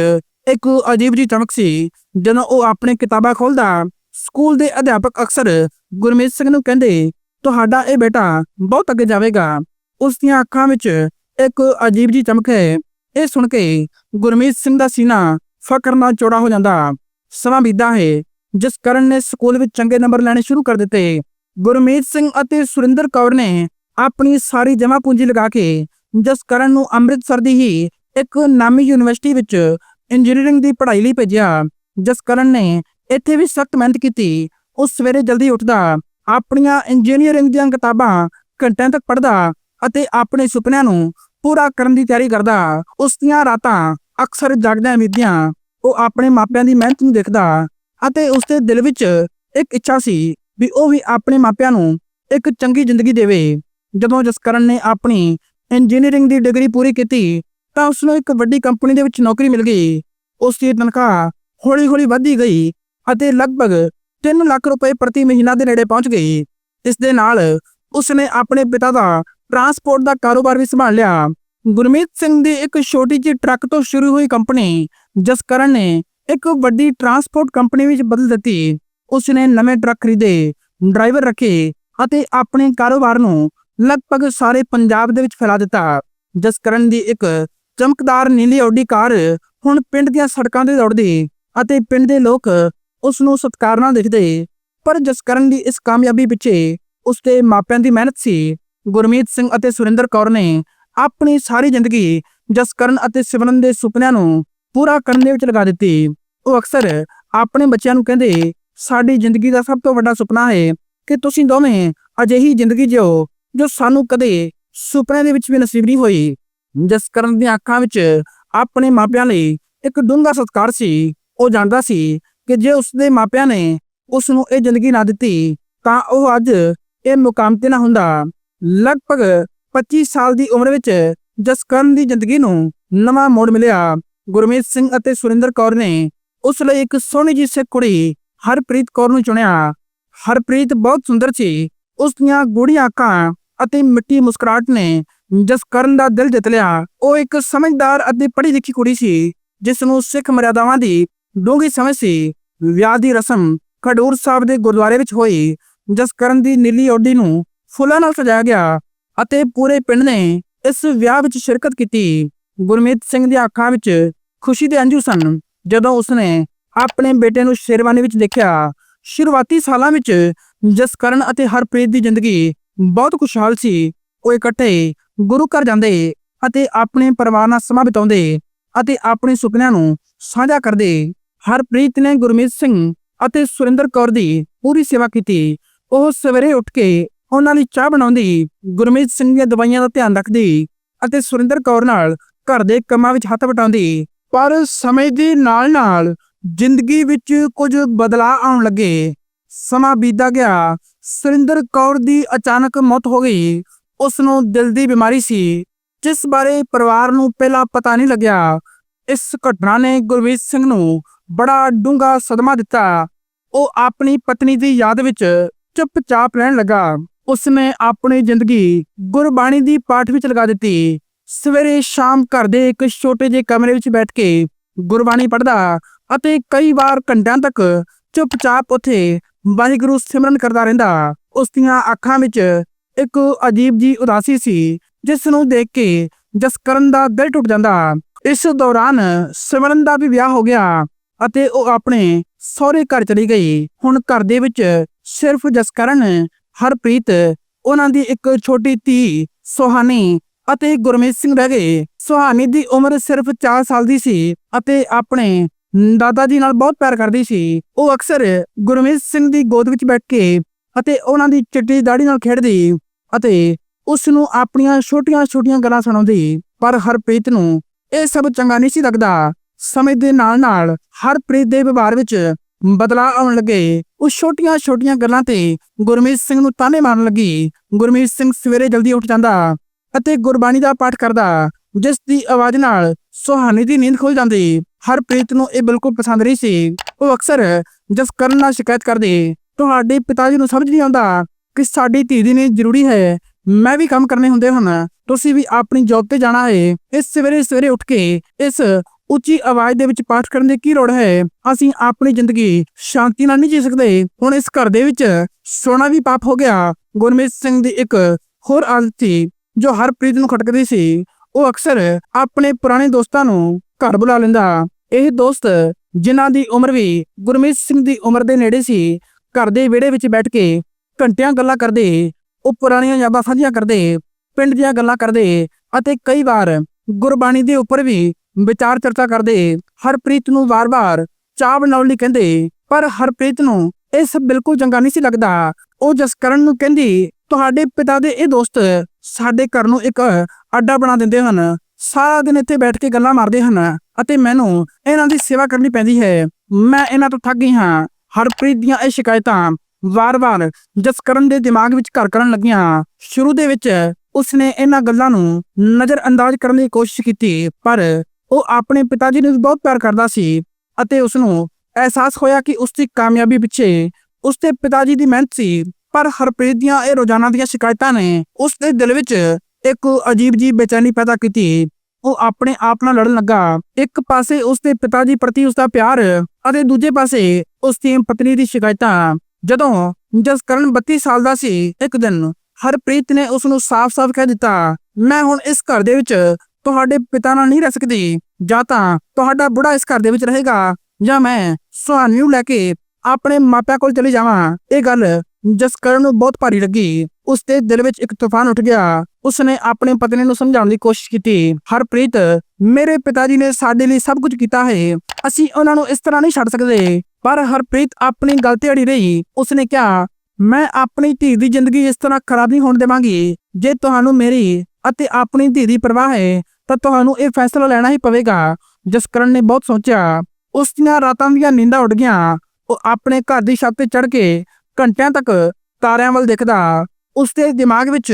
ਇੱਕ ਅਜੀਬ ਜਿਹੀ ਚਮਕ ਸੀ। ਜਦੋਂ ਉਹ ਆਪਣੇ ਕਿਤਾਬਾਂ ਖੋਲਦਾ ਸਕੂਲ ਦੇ ਅਧਿਆਪਕ ਅਕਸਰ ਗੁਰਮੀਤ ਸਿੰਘ ਨੂੰ ਕਹਿੰਦੇ, ਤੁਹਾਡਾ ਇਹ ਬੇਟਾ ਬਹੁਤ ਅੱਗੇ ਜਾਵੇਗਾ। ਉਸ ਦੀਆਂ ਅੱਖਾਂ ਵਿੱਚ ਇੱਕ ਅਜੀਬ ਜਿਹੀ ਚਮਕ ਹੈ। ਇਹ ਸੁਣ ਕੇ ਗੁਰਮੀਤ ਸਿੰਘ ਦਾ ਸੀਨਾ ਫਕਰ ਨਾਲ ਚੌੜਾ ਹੋ ਜਾਂਦਾ। ਸਮਾਂ ਬੀਤਦਾ ਹੈ, ਜਿਸ ਕਰਨ ਨੇ ਸਕੂਲ ਵਿੱਚ ਚੰਗੇ ਨੰਬਰ ਲੈਣੇ ਸ਼ੁਰੂ ਕਰ ਦਿੱਤੇ। ਗੁਰਮੀਤ ਸਿੰਘ ਅਤੇ ਸੁਰਿੰਦਰ ਕੌਰ ਨੇ ਆਪਣੀ ਸਾਰੀ ਜਮ੍ਹਾਂ ਪੂੰਜੀ ਲਗਾ ਕੇ, ਜਿਸ ਕਰਨ ਨੂੰ ਅੰਮ੍ਰਿਤਸਰ ਦੀ ਹੀ ਇੱਕ ਨਾਮੀ ਯੂਨੀਵਰਸਿਟੀ ਵਿੱਚ ਇੰਜੀਨੀਅਰਿੰਗ ਦੀ ਪੜ੍ਹਾਈ ਲਈ ਭੇਜਿਆ, ਜਿਸ ਕਰਨ ਨੇ ਇੱਥੇ ਵੀ ਸਖਤ ਮਿਹਨਤ ਕੀਤੀ। ਉਹ ਸਵੇਰੇ ਜਲਦੀ ਉੱਠਦਾ, ਆਪਣੀਆਂ ਇੰਜੀਨੀਅਰਿੰਗ ਦੀਆਂ ਕਿਤਾਬਾਂ ਘੰਟਿਆਂ ਤੱਕ ਪੜ੍ਹਦਾ ਅਤੇ ਆਪਣੇ ਸੁਪਨਿਆਂ ਨੂੰ ਪੂਰਾ ਕਰਨ ਦੀ ਤਿਆਰੀ ਕਰਦਾ। ਉਸ ਦੀਆਂ ਰਾਤਾਂ ਅਕਸਰ ਜਾਗਦਿਆਂ ਬੀਤਦੀਆਂ ਉਹ ਆਪਣੇ ਮਾਪਿਆਂ ਦੀ ਮਿਹਨਤ ਨੂੰ ਦੇਖਦਾ ਅਤੇ ਉਸ ਦੇ ਦਿਲ ਵਿੱਚ ਇੱਕ ਇੱਛਾ ਸੀ ਵੀ ਉਹ ਵੀ ਆਪਣੇ ਮਾਪਿਆਂ ਨੂੰ ਇੱਕ ਚੰਗੀ ਜ਼ਿੰਦਗੀ ਦੇਵੇ। ਜਦੋਂ ਜਸਕਰਨ ਨੇ ਆਪਣੀ ਇੰਜੀਨੀਅਰਿੰਗ ਦੀ ਡਿਗਰੀ ਪੂਰੀ ਕੀਤੀ ਤਾਂ ਉਸ ਨੂੰ ਇੱਕ ਵੱਡੀ ਕੰਪਨੀ ਦੇ ਵਿੱਚ ਨੌਕਰੀ ਮਿਲ ਗਈ। ਉਸ ਦੀ ਤਨਖਾਹ ਹੌਲੀ-ਹੌਲੀ ਵਧਦੀ ਗਈ ਅਤੇ ਲਗਭਗ 3 ਲੱਖ ਰੁਪਏ ਪ੍ਰਤੀ ਮਹੀਨਾ ਦੇ ਨੇੜੇ ਪਹੁੰਚ ਗਈ। ਇਸ ਦੇ ਨਾਲ ਉਸ ਨੇ ਆਪਣੇ ਪਿਤਾ ਦਾ ਟਰਾਂਸਪੋਰਟ ਦਾ ਕਾਰੋਬਾਰ ਵੀ ਸੰਭਾਲ ਲਿਆ ਗੁਰਮੀਤ ਸਿੰਘ ਦੀ ਇੱਕ ਛੋਟੀ ਜਿਹੀ ਟਰੱਕ ਤੋਂ ਸ਼ੁਰੂ ਹੋਈ ਕੰਪਨੀ ਜਸਕਰਨ ਨੇ ਇੱਕ ਵੱਡੀ ਟਰਾਂਸਪੋਰਟ ਕੰਪਨੀ ਵਿੱਚ ਬਦਲ ਦਿੱਤੀ। ਉਸ ਨੇ ਨਵੇਂ ਟਰੱਕ ਖਰੀਦੇ, ਡਰਾਈਵਰ ਰੱਖੇ ਅਤੇ ਆਪਣੇ ਕਾਰੋਬਾਰ ਨੂੰ ਲਗਭਗ ਸਾਰੇ ਪੰਜਾਬ ਦੇ ਵਿੱਚ ਫੈਲਾ ਦਿੱਤਾ ਜਸਕਰਨ ਦੀ ਇੱਕ ਚਮਕਦਾਰ ਨੀਲੀ ਆਡੀ ਕਾਰ ਹੁਣ ਪਿੰਡ ਦੀਆਂ ਸੜਕਾਂ ਤੇ ਦੌੜਦੀ ਅਤੇ ਪਿੰਡ ਦੇ ਲੋਕ ਉਸ ਨੂੰ ਸਤਿਕਾਰ ਨਾਲ ਦੇਖਦੇ। ਪਰ ਜਸਕਰਨ ਦੀ ਇਸ ਕਾਮਯਾਬੀ ਪਿੱਛੇ ਉਸ ਦੇ ਮਾਪਿਆਂ ਦੀ ਮਿਹਨਤ ਸੀ, ਗੁਰਮੀਤ ਸਿੰਘ ਅਤੇ ਸੁਰਿੰਦਰ ਕੌਰ ਨੇ ਆਪਣੀ ਸਾਰੀ ਜ਼ਿੰਦਗੀ ਜਸਕਰਨ ਅਤੇ ਸਿਮਰਨ ਦੇ ਸੁਪਨਿਆਂ ਨੂੰ ਪੂਰਾ ਕਰਨ ਦੇ ਵਿੱਚ ਲਗਾ ਦਿੱਤੀ। ਉਹ ਅਕਸਰ ਆਪਣੇ ਬੱਚਿਆਂ ਨੂੰ ਕਹਿੰਦੇ, ਸਾਡੀ ਜ਼ਿੰਦਗੀ ਦਾ ਸਭ ਤੋਂ ਵੱਡਾ ਸੁਪਨਾ ਹੈ ਕਿ ਤੁਸੀਂ ਦੋਵੇਂ ਅਜਿਹੀ ਜ਼ਿੰਦਗੀ ਜਿਓ ਜੋ ਸਾਨੂੰ ਕਦੇ ਸੁਪਨੇ ਦੇ ਵਿੱਚ ਵੀ ਨਸੀਬ ਨਹੀਂ ਹੋਈ। ਜਸਕਰਨ ਦੀਆਂ ਅੱਖਾਂ ਵਿੱਚ ਆਪਣੇ ਮਾਪਿਆਂ ਲਈ ਇੱਕ ਡੂੰਘਾ ਸਤਿਕਾਰ ਸੀ। ਉਹ ਜਾਣਦਾ ਸੀ ਕਿ ਜੇ ਉਸ ਦੇ ਮਾਪਿਆਂ ਨੇ ਉਸ ਨੂੰ ਇਹ ਜ਼ਿੰਦਗੀ ਨਾ ਦਿੱਤੀ, ਤਾਂ ਉਹ ਅੱਜ ਇਹ ਮੁਕਾਮ ਤੇ ਨਾ ਹੁੰਦਾ। ਲਗਭਗ 25 ਸਾਲ ਦੀ ਉਮਰ ਵਿੱਚ ਜਸਕਰਨ ਦੀ ਜ਼ਿੰਦਗੀ ਨੂੰ ਨਵਾਂ ਮੋੜ ਮਿਲਿਆ। ਗੁਰਮੀਤ ਸਿੰਘ ਅਤੇ ਸੁਰਿੰਦਰ ਕੌਰ ਨੇ ਉਸ ਲਈ ਇੱਕ ਸੋਹਣੀ ਜਿਹੀ ਸਿੱਖ ਕੁੜੀ ਹਰਪ੍ਰੀਤ ਕੌਰ ਨੂੰ ਚੁਣਿਆ। ਹਰਪ੍ਰੀਤ ਬਹੁਤ ਸੁੰਦਰ ਸੀ। ਉਸ ਦੀਆਂ ਗੂੜੀਆਂ ਅੱਖਾਂ ਅਤੇ ਮਿੱਟੀ ਮੁਸਕਰਾਹਟ ਨੇ ਜਸਕਰਨ ਦਾ ਦਿਲ ਜਿੱਤ ਲਿਆ। ਉਹ ਇੱਕ ਸਮਝਦਾਰ ਅਤੇ ਪੜ੍ਹੀ ਲਿਖੀ ਕੁੜੀ ਸੀ, ਜਿਸ ਨੂੰ ਸਿੱਖ ਮਰਿਆਦਾਵਾਂ ਦੀ ਡੂੰਘੀ ਸਮਝ ਸੀ। ਵਿਆਹ ਦੀ ਰਸਮ ਖਡੂਰ ਸਾਹਿਬ ਦੇ ਗੁਰਦੁਆਰੇ ਵਿੱਚ ਹੋਈ। ਜਸਕਰਨ ਦੀ ਨੀਲੀ ਓਡੀ ਨੂੰ ਫੁੱਲਾਂ ਨਾਲ ਸਜਾਇਆ ਗਿਆ। ਅਤੇ ਪੂਰੇ ਪਿੰਡ ਨੇ ਇਸ ਵਿਆਹ ਵਿੱਚ ਸ਼ਿਰਕਤ ਕੀਤੀ। ਗੁਰਮੀਤ ਸਿੰਘ ਦੀਆਂ ਅੱਖਾਂ ਵਿੱਚ ਖੁਸ਼ੀ ਦੇ ਅੰਜੂ ਸਨ। ਜਦੋਂ ਉਸਨੇ ਆਪਣੇ ਬੇਟੇ ਨੂੰ ਸ਼ੇਰਵਾਨੀ ਵਿੱਚ ਦੇਖਿਆ, ਸ਼ੁਰੂਆਤੀ ਸਾਲਾਂ ਵਿੱਚ ਜਸਕਰਨ ਅਤੇ ਹਰਪ੍ਰੀਤ ਦੀ ਜ਼ਿੰਦਗੀ ਬਹੁਤ ਖੁਸ਼ਹਾਲ ਸੀ। ਉਹ ਇਕੱਠੇ ਗੁਰੂ ਘਰ ਜਾਂਦੇ ਅਤੇ ਆਪਣੇ ਪਰਿਵਾਰ ਨਾਲ ਸਮਾਂ ਬਿਤਾਉਂਦੇ ਅਤੇ ਆਪਣੇ ਸੁਪਨਿਆਂ ਨੂੰ ਸਾਂਝਾ ਕਰਦੇ। ਹਰਪ੍ਰੀਤ ਨੇ ਗੁਰਮੀਤ ਸਿੰਘ ਅਤੇ ਸੁਰਿੰਦਰ ਕੌਰ ਦੀ ਪੂਰੀ ਸੇਵਾ ਕੀਤੀ। ਉਹ ਸਵੇਰੇ ਉੱਠ ਕੇ ਉਹਨਾਂ ਲਈ ਚਾਹ ਬਣਾਉਂਦੀ, ਗੁਰਮੀਤ ਸਿੰਘ ਦੀਆਂ ਦਵਾਈਆਂ ਦਾ ਧਿਆਨ ਰੱਖਦੀ ਅਤੇ ਸੁਰਿੰਦਰ ਕੌਰ ਨਾਲ ਘਰ ਦੇ ਕੰਮਾਂ ਵਿੱਚ ਹੱਥ ਵਟਾਉਂਦੀ। ਪਰ ਸਮੇਂ ਦੇ ਨਾਲ-ਨਾਲ ਜ਼ਿੰਦਗੀ ਵਿੱਚ ਕੁਝ ਬਦਲਾਅ ਆਉਣ ਲੱਗੇ। ਸਮਾਂ ਬੀਤਦਾ ਗਿਆ। ਸੁਰਿੰਦਰ ਕੌਰ ਦੀ ਅਚਾਨਕ ਮੌਤ ਹੋ ਗਈ। ਉਸ ਨੂੰ ਦਿਲ ਦੀ ਬਿਮਾਰੀ ਸੀ, ਜਿਸ ਬਾਰੇ ਪਰਿਵਾਰ ਨੂੰ ਪਹਿਲਾਂ ਪਤਾ ਨਹੀਂ ਲੱਗਿਆ। ਇਸ ਘਟਨਾ ਨੇ ਗੁਰਮੀਤ ਸਿੰਘ ਨੂੰ ਬੜਾ ਡੂੰਘਾ ਸਦਮਾ ਦਿੱਤਾ। ਉਹ ਆਪਣੀ ਪਤਨੀ ਦੀ ਯਾਦ ਵਿੱਚ ਚੁੱਪਚਾਪ ਰਹਿਣ ਲੱਗਾ। ਉਸਨੇ ਆਪਣੀ ਜ਼ਿੰਦਗੀ ਗੁਰਬਾਣੀ ਦੀ ਪਾਠ ਵਿੱਚ ਲਗਾ ਦਿੱਤੀ। ਸਵੇਰੇ ਸ਼ਾਮ ਘਰ ਦੇ ਇੱਕ ਛੋਟੇ ਜਿਹੇ ਕਮਰੇ ਵਿੱਚ ਬੈਠ ਕੇ ਗੁਰਬਾਣੀ ਪੜ੍ਹਦਾ ਅਤੇ ਕਈ ਵਾਰ ਘੰਟਿਆਂ ਤੱਕ ਚੁੱਪਚਾਪ ਉੱਥੇ ਵਾਹਿਗੁਰੂ ਸਿਮਰਨ ਕਰਦਾ ਰਹਿੰਦਾ। ਉਸ ਦੀਆਂ ਅੱਖਾਂ ਵਿੱਚ ਇੱਕ ਅਜੀਬ ਜੀ ਉਦਾਸੀ ਸੀ ਜਿਸ ਨੂੰ ਦੇਖ ਕੇ ਜਸਕਰਨ ਦਾ ਦਿਲ ਟੁੱਟ ਜਾਂਦਾ। ਇਸ ਦੌਰਾਨ ਸਿਮਰਨ ਦਾ ਵੀ ਵਿਆਹ ਹੋ ਗਿਆ ਅਤੇ ਉਹ ਆਪਣੇ ਸਹੁਰੇ ਘਰ ਚਲੀ ਗਈ। ਹੁਣ ਘਰ ਦੇ ਵਿੱਚ ਸਿਰਫ ਜਸਕਰਨ ਹਰਪ੍ਰੀਤ, ਉਹਨਾਂ ਦੀ ਇੱਕ ਛੋਟੀ ਧੀ ਸੁਹਾਨੀ ਅਤੇ ਗੁਰਮੀਤ ਸਿੰਘ ਰਹਿ ਗਏ। ਸੁਹਾਨੀ ਦੀ ਉਮਰ ਸਿਰਫ 4 ਸਾਲ ਦੀ ਸੀ ਅਤੇ ਆਪਣੇ ਦਾਦਾ ਜੀ ਨਾਲ ਬਹੁਤ ਪਿਆਰ ਕਰਦੀ ਸੀ। ਉਹ ਅਕਸਰ ਗੁਰਮੀਤ ਸਿੰਘ ਦੀ ਗੋਦ ਵਿੱਚ ਬੈਠ ਕੇ ਅਤੇ ਉਹਨਾਂ ਦੀ ਚਿੱਟੀ ਦਾੜੀ ਨਾਲ ਖੇਡਦੀ ਅਤੇ ਉਸ ਨੂੰ ਆਪਣੀਆਂ ਛੋਟੀਆਂ-ਛੋਟੀਆਂ ਗੱਲਾਂ ਸੁਣਾਉਂਦੀ। ਪਰ ਹਰਪ੍ਰੀਤ ਨੂੰ ਇਹ ਸਭ ਚੰਗਾ ਨਹੀਂ ਸੀ ਲੱਗਦਾ। ਸਮੇਂ ਦੇ ਨਾਲ-ਨਾਲ ਹਰਪ੍ਰੀਤ ਦੇ ਵਿਵਹਾਰ ਵਿੱਚ ਬਦਲਾਅ ਆਉਣ ਲੱਗੇ। ਉਹ ਛੋਟੀਆਂ-ਛੋਟੀਆਂ ਗੱਲਾਂ ਤੇ ਗੁਰਮੀਤ ਸਿੰਘ ਨੂੰ ਤਾਨੇ ਮਾਰਨ ਲੱਗੀ। ਗੁਰਮੀਤ ਸਿੰਘ ਸਵੇਰੇ ਜਲਦੀ ਉੱਠ ਜਾਂਦਾ ਅਤੇ ਗੁਰਬਾਣੀ ਦਾ ਪਾਠ ਕਰਦਾ, ਜਿਸ ਦੀ ਆਵਾਜ਼ ਨਾਲ ਸੁਹਾਨੀ ਦੀ ਨੀਂਦ ਖੁੱਲ ਜਾਂਦੀ। ਹਰਪ੍ਰੀਤ ਨੂੰ ਇਹ ਬਿਲਕੁਲ ਪਸੰਦ ਨਹੀਂ ਸੀ। ਉਹ ਅਕਸਰ ਜਸ ਕਰਨ ਨਾਲ ਸ਼ਿਕਾਇਤ ਕਰਦੇ, ਤੁਹਾਡੇ ਪਿਤਾ ਜੀ ਨੂੰ ਸਮਝ ਨਹੀਂ ਆਉਂਦਾ ਕਿ ਸਾਡੀ ਧੀ ਦੀ ਨੀਂਦ ਜ਼ਰੂਰੀ ਹੈ। ਮੈਂ ਵੀ ਕੰਮ ਕਰਨੇ ਹੁੰਦੇ ਹਨ। ਤੁਸੀਂ ਵੀ ਆਪਣੀ ਜੌਬ ਤੇ ਜਾਣਾ ਹੈ। ਇਸ ਸਵੇਰੇ ਸਵੇਰੇ ਉੱਠ ਕੇ ਇਸ ਉੱਚੀ ਆਵਾਜ਼ ਦੇ ਵਿੱਚ ਪਾਠ ਕਰਨ ਦੀ ਕੀ ਲੋੜ ਹੈ? ਅਸੀਂ ਆਪਣੀ ਜ਼ਿੰਦਗੀ ਸ਼ਾਂਤੀ ਨਾਲ ਨਹੀਂ ਜੀ ਸਕਦੇ। ਹੁਣ ਇਸ ਘਰ ਦੇ ਵਿੱਚ ਸੋਣਾ ਵੀ ਪਾਪ ਹੋ ਗਿਆ। ਗੁਰਮੀਤ ਸਿੰਘ ਦੀ ਇੱਕ ਹੋਰ ਆਦਤ ਸੀ, ਜੋ ਹਰਪ੍ਰੀਤ ਨੂੰ ਖਟਕਦੀ ਸੀ। ਉਹ ਅਕਸਰ ਆਪਣੇ ਪੁਰਾਣੇ ਦੋਸਤਾਂ ਨੂੰ ਘਰ ਬੁਲਾ ਲੈਂਦਾ। ਇਹ ਦੋਸਤ ਜਿਨ੍ਹਾਂ ਦੀ ਉਮਰ ਵੀ ਗੁਰਮੀਤ ਸਿੰਘ ਦੀ ਉਮਰ ਦੇ ਨੇੜੇ ਸੀ, ਘਰ ਦੇ ਵਿਹੜੇ ਵਿੱਚ ਬੈਠ ਕੇ ਘੰਟਿਆਂ ਗੱਲਾਂ ਕਰਦੇ, ਉਹ ਪੁਰਾਣੀਆਂ ਯਾਦਾਂ ਸਾਂਝੀਆਂ ਕਰਦੇ, ਪਿੰਡ ਦੀਆਂ ਗੱਲਾਂ ਕਰਦੇ ਅਤੇ ਕਈ ਵਾਰ ਗੁਰਬਾਣੀ ਦੇ ਉੱਪਰ ਵੀ ਵਿਚਾਰ ਚਰਚਾ ਕਰਦੇ ਹਰਪ੍ਰੀਤ ਨੂੰ ਵਾਰ-ਵਾਰ ਚਾਹ ਬਣਾਉਣ ਲਈ ਕਹਿੰਦੇ, ਪਰ ਹਰਪ੍ਰੀਤ ਨੂੰ ਇਹ ਸਭ ਬਿਲਕੁਲ ਚੰਗਾ ਨਹੀਂ ਸੀ ਲੱਗਦਾ। ਉਹ ਜਸਕਰਨ ਨੂੰ ਕਹਿੰਦੀ, ਤੁਹਾਡੇ ਪਿਤਾ ਦੇ ਇਹ ਦੋਸਤ ਸਾਡੇ ਘਰ ਨੂੰ ਇੱਕ ਅੱਡਾ ਬਣਾ ਦਿੰਦੇ ਹਨ। ਸਾਰਾ ਦਿਨ ਇੱਥੇ ਬੈਠ ਕੇ ਗੱਲਾਂ ਮਾਰਦੇ ਹਨ ਅਤੇ ਮੈਨੂੰ ਇਹਨਾਂ ਦੀ ਸੇਵਾ ਕਰਨੀ ਪੈਂਦੀ ਹੈ। ਮੈਂ ਇਹਨਾਂ ਤੋਂ ਥੱਕ ਗਈ ਹਾਂ। ਹਰਪ੍ਰੀਤ ਦੀਆਂ ਇਹ ਸ਼ਿਕਾਇਤਾਂ ਵਾਰ-ਵਾਰ ਜਸਕਰਨ ਦੇ ਦਿਮਾਗ ਵਿੱਚ ਘਰ ਕਰਨ ਲੱਗੀਆਂ। ਸ਼ੁਰੂ ਦੇ ਵਿੱਚ ਉਸਨੇ ਇਹਨਾਂ ਗੱਲਾਂ ਨੂੰ ਨਜ਼ਰ ਅੰਦਾਜ਼ ਕਰਨ ਦੀ ਕੋਸ਼ਿਸ਼ ਕੀਤੀ, ਪਰ ਉਹ ਆਪਣੇ ਪਿਤਾ ਜੀ ਨੂੰ ਬਹੁਤ ਪਿਆਰ ਕਰਦਾ ਸੀ ਅਤੇ ਉਸ ਨੂੰ ਅਹਿਸਾਸ ਹੋਇਆ ਕਿ ਉਸ ਦੀ ਕਾਮਯਾਬੀ ਪਿੱਛੇ ਉਸ ਦੇ ਪਿਤਾ ਜੀ ਦੀ ਮਿਹਨਤ ਸੀ। ਪਰ ਹਰਪ੍ਰੀਤ ਦੀਆਂ ਇਹ ਰੋਜ਼ਾਨਾ ਦੀਆਂ ਸ਼ਿਕਾਇਤਾਂ ਨੇ ਉਸ ਦੇ ਦਿਲ ਵਿੱਚ ਇੱਕ ਅਜੀਬ ਜੀ ਬੇਚੈਨੀ ਪੈਦਾ ਕੀਤੀ। ਉਹ ਆਪਣੇ ਆਪ ਨਾਲ ਲੜਨ ਲੱਗਾ। ਇੱਕ ਪਾਸੇ ਉਸ ਦੇ ਪਿਤਾ ਜੀ ਪ੍ਰਤੀ ਉਸ ਦਾ ਪਿਆਰ ਅਤੇ ਦੂਜੇ ਪਾਸੇ ਉਸ ਦੀ ਪਤਨੀ ਦੀ ਸ਼ਿਕਾਇਤਾਂ। ਜਦੋਂ ਜਸਕਰਨ 32 ਸਾਲ ਦਾ ਸੀ, ਇੱਕ ਦਿਨ ਹਰਪ੍ਰੀਤ ਨੇ ਉਸ ਨੂੰ ਸਾਫ਼-ਸਾਫ਼ ਕਹਿ ਦਿੱਤਾ, ਮੈਂ ਹੁਣ ਇਸ ਘਰ ਦੇ ਵਿੱਚ ਤੁਹਾਡੇ ਪਿਤਾ ਨਾਲ ਨਹੀਂ ਰਹਿ ਸਕਦੀ ਜਾਂ ਤਾਂ ਤੁਹਾਡਾ ਬੁੜਾ ਇਸ ਘਰ ਦੇ ਵਿੱਚ ਰਹੇਗਾ, ਜਾਂ ਮੈਂ ਸੁਹਾਨੀ ਨੂੰ ਲੈ ਕੇ ਆਪਣੇ ਮਾਪਿਆਂ ਕੋਲ ਚਲੀ ਜਾਵਾਂ। ਇਹ ਗੱਲ ਜਸਕਰਨ ਨੂੰ ਬਹੁਤ ਭਾਰੀ ਲੱਗੀ। ਉਸ ਦੇ ਦਿਲ ਵਿੱਚ ਇੱਕ ਤੂਫਾਨ ਉੱਠ ਗਿਆ। ਉਸਨੇ ਆਪਣੇ ਪਤਨੀ ਨੂੰ ਸਮਝਾਉਣ ਦੀ ਕੋਸ਼ਿਸ਼ ਕੀਤੀ। ਹਰਪ੍ਰੀਤ, ਮੇਰੇ ਪਿਤਾ ਜੀ ਨੇ ਸਾਡੇ ਲਈ ਸਭ ਕੁਝ ਕੀਤਾ ਹੈ। ਅਸੀਂ ਉਹਨਾਂ ਨੂੰ ਇਸ ਤਰ੍ਹਾਂ ਨਹੀਂ ਛੱਡ ਸਕਦੇ। ਪਰ ਹਰਪ੍ਰੀਤ ਆਪਣੀ ਗੱਲ ਤੇ ਅੜੀ ਰਹੀ। ਉਸਨੇ ਕਿਹਾ, ਮੈਂ ਆਪਣੀ ਧੀ ਦੀ ਜ਼ਿੰਦਗੀ ਇਸ ਤਰ੍ਹਾਂ ਖਰਾਬ ਨਹੀਂ ਹੋਣ ਦੇਵਾਂਗੀ। ਜੇ ਤੁਹਾਨੂੰ ਮੇਰੀ ਅਤੇ ਆਪਣੀ ਧੀ ਦੀ ਪਰਵਾਹ ਹੈ ਤਾਂ ਤੁਹਾਨੂੰ ਇਹ ਫੈਸਲਾ ਲੈਣਾ ਹੀ ਪਵੇਗਾ। ਜਸਕਰਨ ਨੇ ਬਹੁਤ ਸੋਚਿਆ, ਉਸ ਦੀਆਂ ਰਾਤਾਂ ਦੀਆਂ ਨੀਂਦਾਂ ਉੱਡ ਗਈਆਂ। ਉਹ ਆਪਣੇ ਘਰ ਦੀ ਛੱਤ ਤੇ ਚੜ੍ਹ ਕੇ ਘੰਟਿਆਂ ਤੱਕ ਤਾਰਿਆਂ ਵੱਲ ਦੇਖਦਾ। ਉਸ ਦੇ ਦਿਮਾਗ ਵਿੱਚ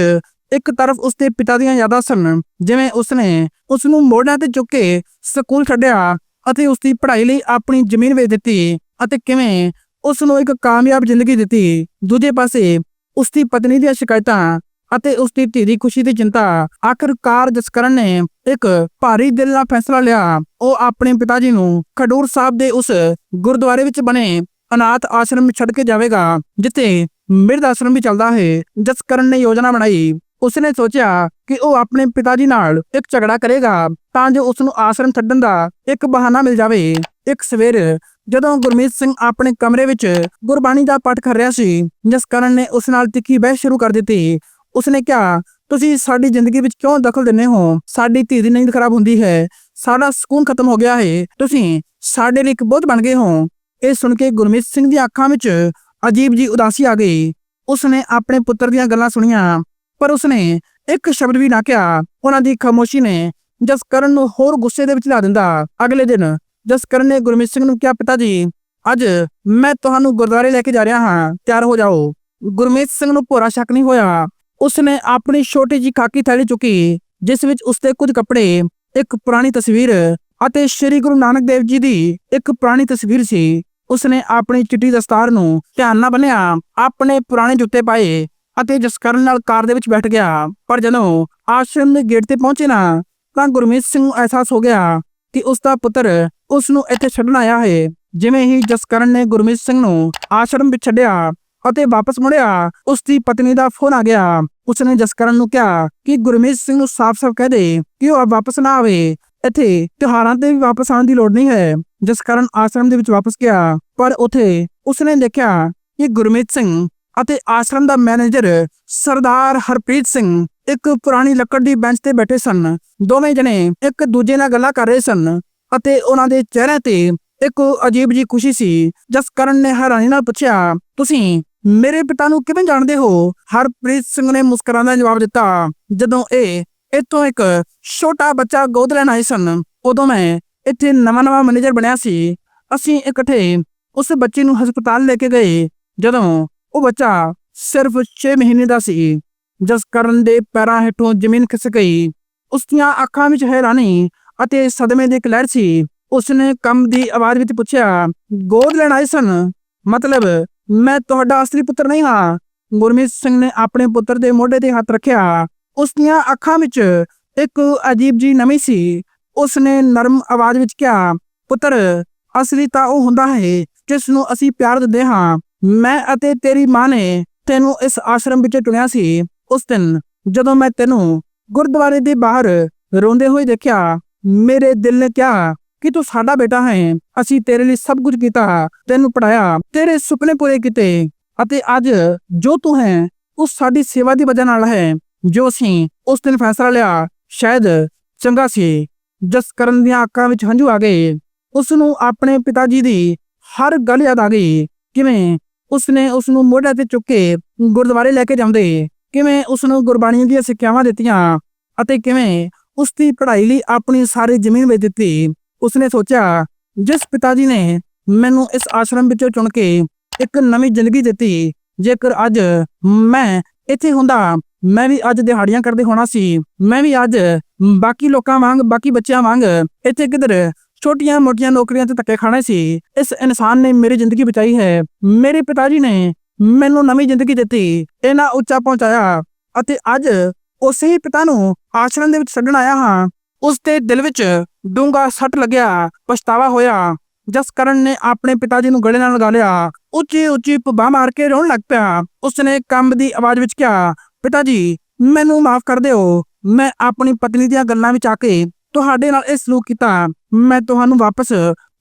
ਇੱਕ ਤਰਫ ਉਸ ਦੇ ਪਿਤਾ ਦੀਆਂ ਯਾਦਾਂ ਸਨ, ਜਿਵੇਂ ਉਸਨੇ ਉਸ ਨੂੰ ਮੋਢਿਆਂ ਤੇ ਚੁੱਕ ਕੇ ਸਕੂਲ ਛੱਡਿਆ ਅਤੇ ਉਸ ਦੀ ਪੜ੍ਹਾਈ ਲਈ ਆਪਣੀ ਜ਼ਮੀਨ ਵੇਚ ਦਿੱਤੀ ਅਤੇ ਕਿਵੇਂ ਉਸ ਨੂੰ ਇੱਕ ਕਾਮਯਾਬ ਜ਼ਿੰਦਗੀ ਦਿੱਤੀ। ਦੂਜੇ ਪਾਸੇ ਉਸ ਦੀ ਪਤਨੀ ਦੀਆਂ ਸ਼ਿਕਾਇਤਾਂ ਅਤੇ ਉਸ ਦੀ ਧੀ ਦੀ ਖੁਸ਼ੀ ਦੀ ਚਿੰਤਾ। ਆਖਰਕਾਰ ਜਸਕਰਨ ਨੇ ਇੱਕ ਭਾਰੀ ਦਿਲ ਨਾਲ ਫੈਸਲਾ ਲਿਆ। ਉਹ ਆਪਣੇ ਪਿਤਾ ਜੀ ਨੂੰ ਖਡੂਰ ਸਾਹਿਬ ਦੇ ਉਸ ਗੁਰਦੁਆਰੇ ਵਿੱਚ ਬਣੇ ਅਨਾਥ ਆਸ਼ਰਮ ਛੱਡ ਕੇ ਜਾਵੇਗਾ, ਜਿੱਥੇ ਮਿਰਦ ਆਸ਼ਰਮ ਵੀ ਚੱਲਦਾ ਹੈ। ਜਸਕਰਨ ਨੇ ਯੋਜਨਾ ਬਣਾਈ। ਉਸਨੇ ਸੋਚਿਆ ਕਿ ਉਹ ਆਪਣੇ ਪਿਤਾ ਜੀ ਨਾਲ ਇੱਕ ਝਗੜਾ ਕਰੇਗਾ, ਤਾਂ ਜੋ ਉਸ ਨੂੰ ਆਸ਼ਰਮ ਛੱਡਣ ਦਾ ਇੱਕ ਬਹਾਨਾ ਮਿਲ ਜਾਵੇ। ਇੱਕ ਸਵੇਰ ਜਦੋਂ ਗੁਰਮੀਤ ਸਿੰਘ ਆਪਣੇ ਕਮਰੇ ਵਿੱਚ ਗੁਰਬਾਣੀ ਦਾ ਪਾਠ ਕਰ ਰਿਹਾ ਸੀ, ਜਸਕਰਨ ਨੇ ਉਸ ਨਾਲ ਤਿੱਖੀ ਬਹਿਸ ਸ਼ੁਰੂ ਕਰ ਦਿੱਤੀ। ਉਸਨੇ ਕਿਹਾ, ਤੁਸੀਂ ਸਾਡੀ ਜ਼ਿੰਦਗੀ ਵਿੱਚ ਕਿਉਂ ਦਖਲ ਦਿੰਦੇ ਹੋ? ਸਾਡੀ ਧੀ ਦੀ ਨੀਂਦ ਖਰਾਬ ਹੁੰਦੀ ਹੈ। ਸਾਡਾ ਸਕੂਨ ਖਤਮ ਹੋ ਗਿਆ ਹੈ। ਤੁਸੀਂ ਸਾਡੇ ਲਈ ਇੱਕ ਬੋਝ ਬਣ ਗਏ ਹੋ। ਇਹ ਸੁਣ ਕੇ ਗੁਰਮੀਤ ਸਿੰਘ ਦੀਆਂ ਅੱਖਾਂ ਵਿੱਚ ਅਜੀਬ ਜੀ ਉਦਾਸੀ ਆ ਗਈ। ਉਸਨੇ ਆਪਣੇ ਪੁੱਤਰ ਦੀਆਂ ਗੱਲਾਂ ਸੁਣੀਆਂ, ਪਰ ਉਸਨੇ ਇੱਕ ਸ਼ਬਦ ਵੀ ਨਾ ਕਿਹਾ। ਉਹਨਾਂ ਦੀ ਖਾਮੋਸ਼ੀ ਨੇ ਜਸਕਰਨ ਨੂੰ ਹੋਰ ਗੁੱਸੇ ਦੇ ਵਿੱਚ ਲਾ ਦਿੰਦਾ। ਅਗਲੇ ਦਿਨ ਜਸਕਰਨ ਨੇ ਗੁਰਮੀਤ ਸਿੰਘ ਨੂੰ ਕਿਹਾ, ਪਿਤਾ ਜੀ, ਅੱਜ ਮੈਂ ਤੁਹਾਨੂੰ ਗੁਰਦੁਆਰੇ ਲੈ ਕੇ ਜਾ ਰਿਹਾ ਹਾਂ। ਤਿਆਰ ਹੋ ਜਾਓ। ਗੁਰਮੀਤ ਸਿੰਘ ਨੂੰ ਭੋਰਾ ਸ਼ੱਕ ਨਹੀਂ ਹੋਇਆ। ਉਸਨੇ ਆਪਣੀ ਛੋਟੀ ਜੀ ਖਾਕੀ ਥੈਲੀ ਚੁੱਕੀ, ਜਿਸ ਵਿੱਚ ਉਸਦੇ ਕੁਝ ਕੱਪੜੇ, ਇੱਕ ਪੁਰਾਣੀ ਤਸਵੀਰ ਅਤੇ ਸ੍ਰੀ ਗੁਰੂ ਨਾਨਕ ਦੇਵ ਜੀ ਦੀ ਇੱਕ ਪੁਰਾਣੀ ਤਸਵੀਰ ਸੀ। ਉਸਨੇ ਆਪਣੀ ਚਿੱਟੀ ਦਸਤਾਰ ਨੂੰ ਧਿਆਨ ਨਾਲ ਬੰਨਿਆ ਆਪਣੇ ਪੁਰਾਣੇ ਜੁੱਤੇ ਪਾਏ ਅਤੇ ਜਸਕਰਨ ਨਾਲ ਕਾਰ ਦੇ ਵਿੱਚ ਬੈਠ ਗਿਆ। ਪਰ ਜਦੋਂ ਆਸ਼ਰਮ ਦੇ ਗੇਟ ਤੇ ਪਹੁੰਚੇ ਨਾ, ਤਾਂ ਗੁਰਮੀਤ ਸਿੰਘ ਨੂੰ ਅਹਿਸਾਸ ਹੋ ਗਿਆ ਕਿ ਉਸ ਦਾ ਪੁੱਤਰ ਉਸ ਨੂੰ ਇੱਥੇ ਛੱਡਣ ਆਇਆ ਹੈ। ਜਿਵੇਂ ਹੀ ਜਸਕਰਨ ਨੇ ਗੁਰਮੀਤ ਸਿੰਘ ਨੂੰ ਆਸ਼ਰਮ ਵਿੱਚ ਛੱਡਿਆ ਅਤੇ ਵਾਪਸ ਮੁੜਿਆ ਉਸ ਦੀ ਪਤਨੀ ਦਾ ਫੋਨ ਆ ਗਿਆ। ਉਸਨੇ ਜਸਕਰਨ ਨੂੰ ਕਿਹਾ ਕਿ ਗੁਰਮੀਤ ਸਿੰਘ ਨੂੰ ਸਾਫ਼-ਸਾਫ਼ ਕਹਿ ਦੇ ਕਿ ਉਹ ਵਾਪਸ ਨਾ ਆਵੇ। ਇੱਥੇ ਤਿਉਹਾਰਾਂ ਤੇ ਵੀ ਵਾਪਸ ਆਉਣ ਦੀ ਲੋੜ ਨਹੀਂ ਹੈ, ਜਸਕਰਨ ਆਸ਼ਰਮ ਦੇ ਵਿੱਚ ਵਾਪਸ ਗਿਆ। ਪਰ ਉਥੇ ਉਸਨੇ ਦੇਖਿਆ ਕਿ ਗੁਰਮੀਤ ਸਿੰਘ ਅਤੇ ਆਸ਼ਰਮ ਦਾ ਮੈਨੇਜਰ ਸਰਦਾਰ ਹਰਪ੍ਰੀਤ ਸਿੰਘ ਇੱਕ ਪੁਰਾਣੀ ਲੱਕੜ ਦੀ ਬੈਂਚ ਤੇ ਬੈਠੇ ਸਨ। ਦੋਵੇਂ ਜਣੇ ਇੱਕ ਦੂਜੇ ਨਾਲ ਗੱਲਾਂ ਕਰ ਰਹੇ ਸਨ ਅਤੇ ਉਹਨਾਂ ਦੇ ਚਿਹਰੇ ਤੇ ਇੱਕ ਅਜੀਬ ਜੀ ਖੁਸ਼ੀ ਸੀ। ਜਸਕਰਨ ਨੇ ਹੈਰਾਨੀ ਨਾਲ ਪੁੱਛਿਆ, ਤੁਸੀਂ ਮੇਰੇ ਪਿਤਾ ਨੂੰ ਕਿਵੇਂ ਜਾਣਦੇ ਹੋ? ਹਰਪ੍ਰੀਤ ਸਿੰਘ ਨੇ ਮੁਸਕਰਾਉਂਦਾ ਜਵਾਬ ਦਿੱਤਾ, ਜਦੋਂ ਇਹ ਇੱਥੋਂ ਇੱਕ ਛੋਟਾ ਬੱਚਾ ਗੋਦ ਲੈਣ ਆਏ ਸਨ, ਉਦੋਂ ਮੈਂ ਇੱਥੇ ਨਵਾਂ-ਨਵਾਂ ਮੈਨੇਜਰ ਬਣਿਆ ਸੀ। ਅਸੀਂ ਇਕੱਠੇ ਉਸ ਬੱਚੇ ਨੂੰ ਹਸਪਤਾਲ ਲੈ ਕੇ ਗਏ, ਜਦੋਂ ਉਹ ਬੱਚਾ ਸਿਰਫ 6 ਮਹੀਨੇ ਦਾ ਸੀ। ਜਸਕਰਨ ਦੇ ਪੈਰਾਂ ਹੇਠੋਂ ਜ਼ਮੀਨ ਖਿਸਕ ਗਈ। ਉਸ ਦੀਆਂ ਅੱਖਾਂ ਵਿੱਚ ਹੈਰਾਨੀ ਅਤੇ ਸਦਮੇ ਦੀ ਇੱਕ ਲਹਿਰ ਸੀ। ਉਸਨੇ ਕੰਮ ਦੀ ਆਵਾਜ਼ ਵਿੱਚ ਪੁੱਛਿਆ, ਗੋਦ ਲੈਣ ਆਏ ਸਨ? ਮਤਲਬ ਮੈਂ ਤੁਹਾਡਾ ਅਸਲੀ ਪੁੱਤਰ ਨਹੀਂ ਹਾਂ। ਗੁਰਮੀਤ ਸਿੰਘ ਨੇ ਆਪਣੇ ਪੁੱਤਰ ਦੇ ਮੋਢੇ ਤੇ ਹੱਥ ਰੱਖਿਆ। ਉਸ ਦੀਆਂ ਅੱਖਾਂ ਵਿੱਚ ਇੱਕ ਅਜੀਬ ਜੀ ਨਮੀ ਸੀ। ਉਸਨੇ ਨਰਮ ਆਵਾਜ਼ ਵਿੱਚ ਕਿਹਾ, ਪੁੱਤਰ, ਅਸਲੀ ਤਾਂ ਉਹ ਹੁੰਦਾ ਹੈ ਜਿਸ ਨੂੰ ਅਸੀਂ ਪਿਆਰ ਦਿੰਦੇ ਹਾਂ। ਮੈਂ ਅਤੇ ਤੇਰੀ ਮਾਂ ਨੇ ਤੈਨੂੰ ਇਸ ਆਸ਼ਰਮ ਵਿੱਚ ਚੁਣਿਆ ਸੀ। ਉਸ ਦਿਨ ਜਦੋਂ ਮੈਂ ਤੈਨੂੰ ਗੁਰਦੁਆਰੇ ਦੇ ਬਾਹਰ ਰੋਂਦੇ ਹੋਏ ਦੇਖਿਆ, ਮੇਰੇ ਦਿਲ ਨੇ ਕਿਹਾ ਕਿ ਤੂੰ ਸਾਡਾ ਬੇਟਾ ਹੈ, ਅਸੀਂ ਤੇਰੇ ਲਈ ਸਭ ਕੁਝ ਕੀਤਾ, ਤੈਨੂੰ ਪੜਾਇਆ ਤੇਰੇ ਸੁਪਨੇ ਪੂਰੇ ਕੀਤੇ ਅਤੇ ਅੱਜ ਜੋ ਤੂੰ ਹੈ, ਉਹ ਸਾਡੀ ਸੇਵਾ ਦੀ ਵਜ੍ਹਾ ਨਾਲ ਹੈ, ਜੋ ਅਸੀਂ ਉਸ ਦਿਨ ਫੈਸਲਾ ਲਿਆ, ਸ਼ਾਇਦ ਚੰਗਾ ਸੀ। ਜਸ ਕਰਨ ਦੀਆਂ ਅੱਖਾਂ ਵਿੱਚ ਹੰਝੂ ਆ ਗਏ। ਉਸ ਨੂੰ ਆਪਣੇ ਪਿਤਾ ਜੀ ਦੀ ਹਰ ਗੱਲ ਯਾਦ ਆ ਗਈ। ਕਿਵੇਂ ਉਸਨੇ ਉਸ ਨੂੰ ਮੋਢੇ ਤੇ ਚੁੱਕ ਕੇ ਗੁਰਦੁਆਰੇ ਲੈ ਕੇ ਜਾਂਦੇ, ਕਿਵੇਂ ਉਸ ਨੂੰ ਗੁਰਬਾਣੀ ਦੀਆਂ ਸਿੱਖਿਆਵਾਂ ਦਿੱਤੀਆਂ ਅਤੇ ਕਿਵੇਂ ਉਸ ਦੀ ਪੜ੍ਹਾਈ ਲਈ ਆਪਣੀ ਸਾਰੀ ਜ਼ਮੀਨ ਵੇਚ ਦਿੱਤੀ। ਉਸਨੇ ਸੋਚਿਆ, ਜਿਸ ਪਿਤਾ ਜੀ ਨੇ ਮੈਨੂੰ ਇਸ ਆਸ਼ਰਮ ਵਿੱਚੋਂ ਚੁਣ ਕੇ ਇੱਕ ਨਵੀਂ ਜ਼ਿੰਦਗੀ ਦਿੱਤੀ, ਜੇਕਰ ਅੱਜ ਮੈਂ ਇੱਥੇ ਹੁੰਦਾ, ਮੈਂ ਵੀ ਅੱਜ ਦਿਹਾੜੀਆਂ ਕਰਦੇ ਹੋਣਾ ਸੀ, ਮੈਂ ਵੀ ਅੱਜ ਬਾਕੀ ਲੋਕਾਂ ਵਾਂਗ, ਬਾਕੀ ਬੱਚਿਆਂ ਵਾਂਗ ਇੱਥੇ ਕਿਧਰ ਛੋਟੀਆਂ ਮੋਟੀਆਂ ਨੌਕਰੀਆਂ ਤੇ ਧੱਕੇ ਖਾਣੇ ਸੀ, ਇਸ ਇਨਸਾਨ ਨੇ ਮੇਰੀ ਜ਼ਿੰਦਗੀ ਬਚਾਈ ਹੈ, ਮੇਰੇ ਪਿਤਾ ਜੀ ਨੇ ਮੈਨੂੰ ਨਵੀਂ ਜ਼ਿੰਦਗੀ ਦਿੱਤੀ ਇਹਨਾਂ ਉੱਚਾ ਪਹੁੰਚਾਇਆ ਅਤੇ ਅੱਜ ਉਸੇ ਹੀ ਪਿਤਾ ਨੂੰ ਆਸ਼ਰਮ ਦੇ ਵਿੱਚ ਛੱਡਣ ਆਇਆ ਹਾਂ। ਉਸ ਦੇ ਦਿਲ ਵਿੱਚ ਡੂੰਘਾ ਸੱਟ ਲੱਗਿਆ, ਪਛਤਾਵਾ ਹੋਇਆ। ਜਸ ਕਰਨ ਨੇ ਆਪਣੇ ਪਿਤਾ ਜੀ ਨੂੰ ਗਲੇ ਨਾਲ ਲਗਾ ਲਿਆ। ਉੱਚੀ ਉੱਚੀ ਪੁਬਾ ਮਾਰ ਕੇ ਰੋਣ ਲੱਗ ਪਿਆ। ਉਸਨੇ ਕੰਬ ਦੀ ਆਵਾਜ਼ ਵਿੱਚ ਕਿਹਾ, ਪਿਤਾ ਜੀ, ਮੈਨੂੰ ਮਾਫ ਕਰ ਦਿਓ। ਮੈਂ ਆਪਣੀ ਪਤਨੀ ਦੀਆਂ ਗੱਲਾਂ ਵਿੱਚ ਆ ਕੇ ਤੁਹਾਡੇ ਨਾਲ ਇਹ ਸਲੂਕ ਕੀਤਾ। ਮੈਂ ਤੁਹਾਨੂੰ ਵਾਪਸ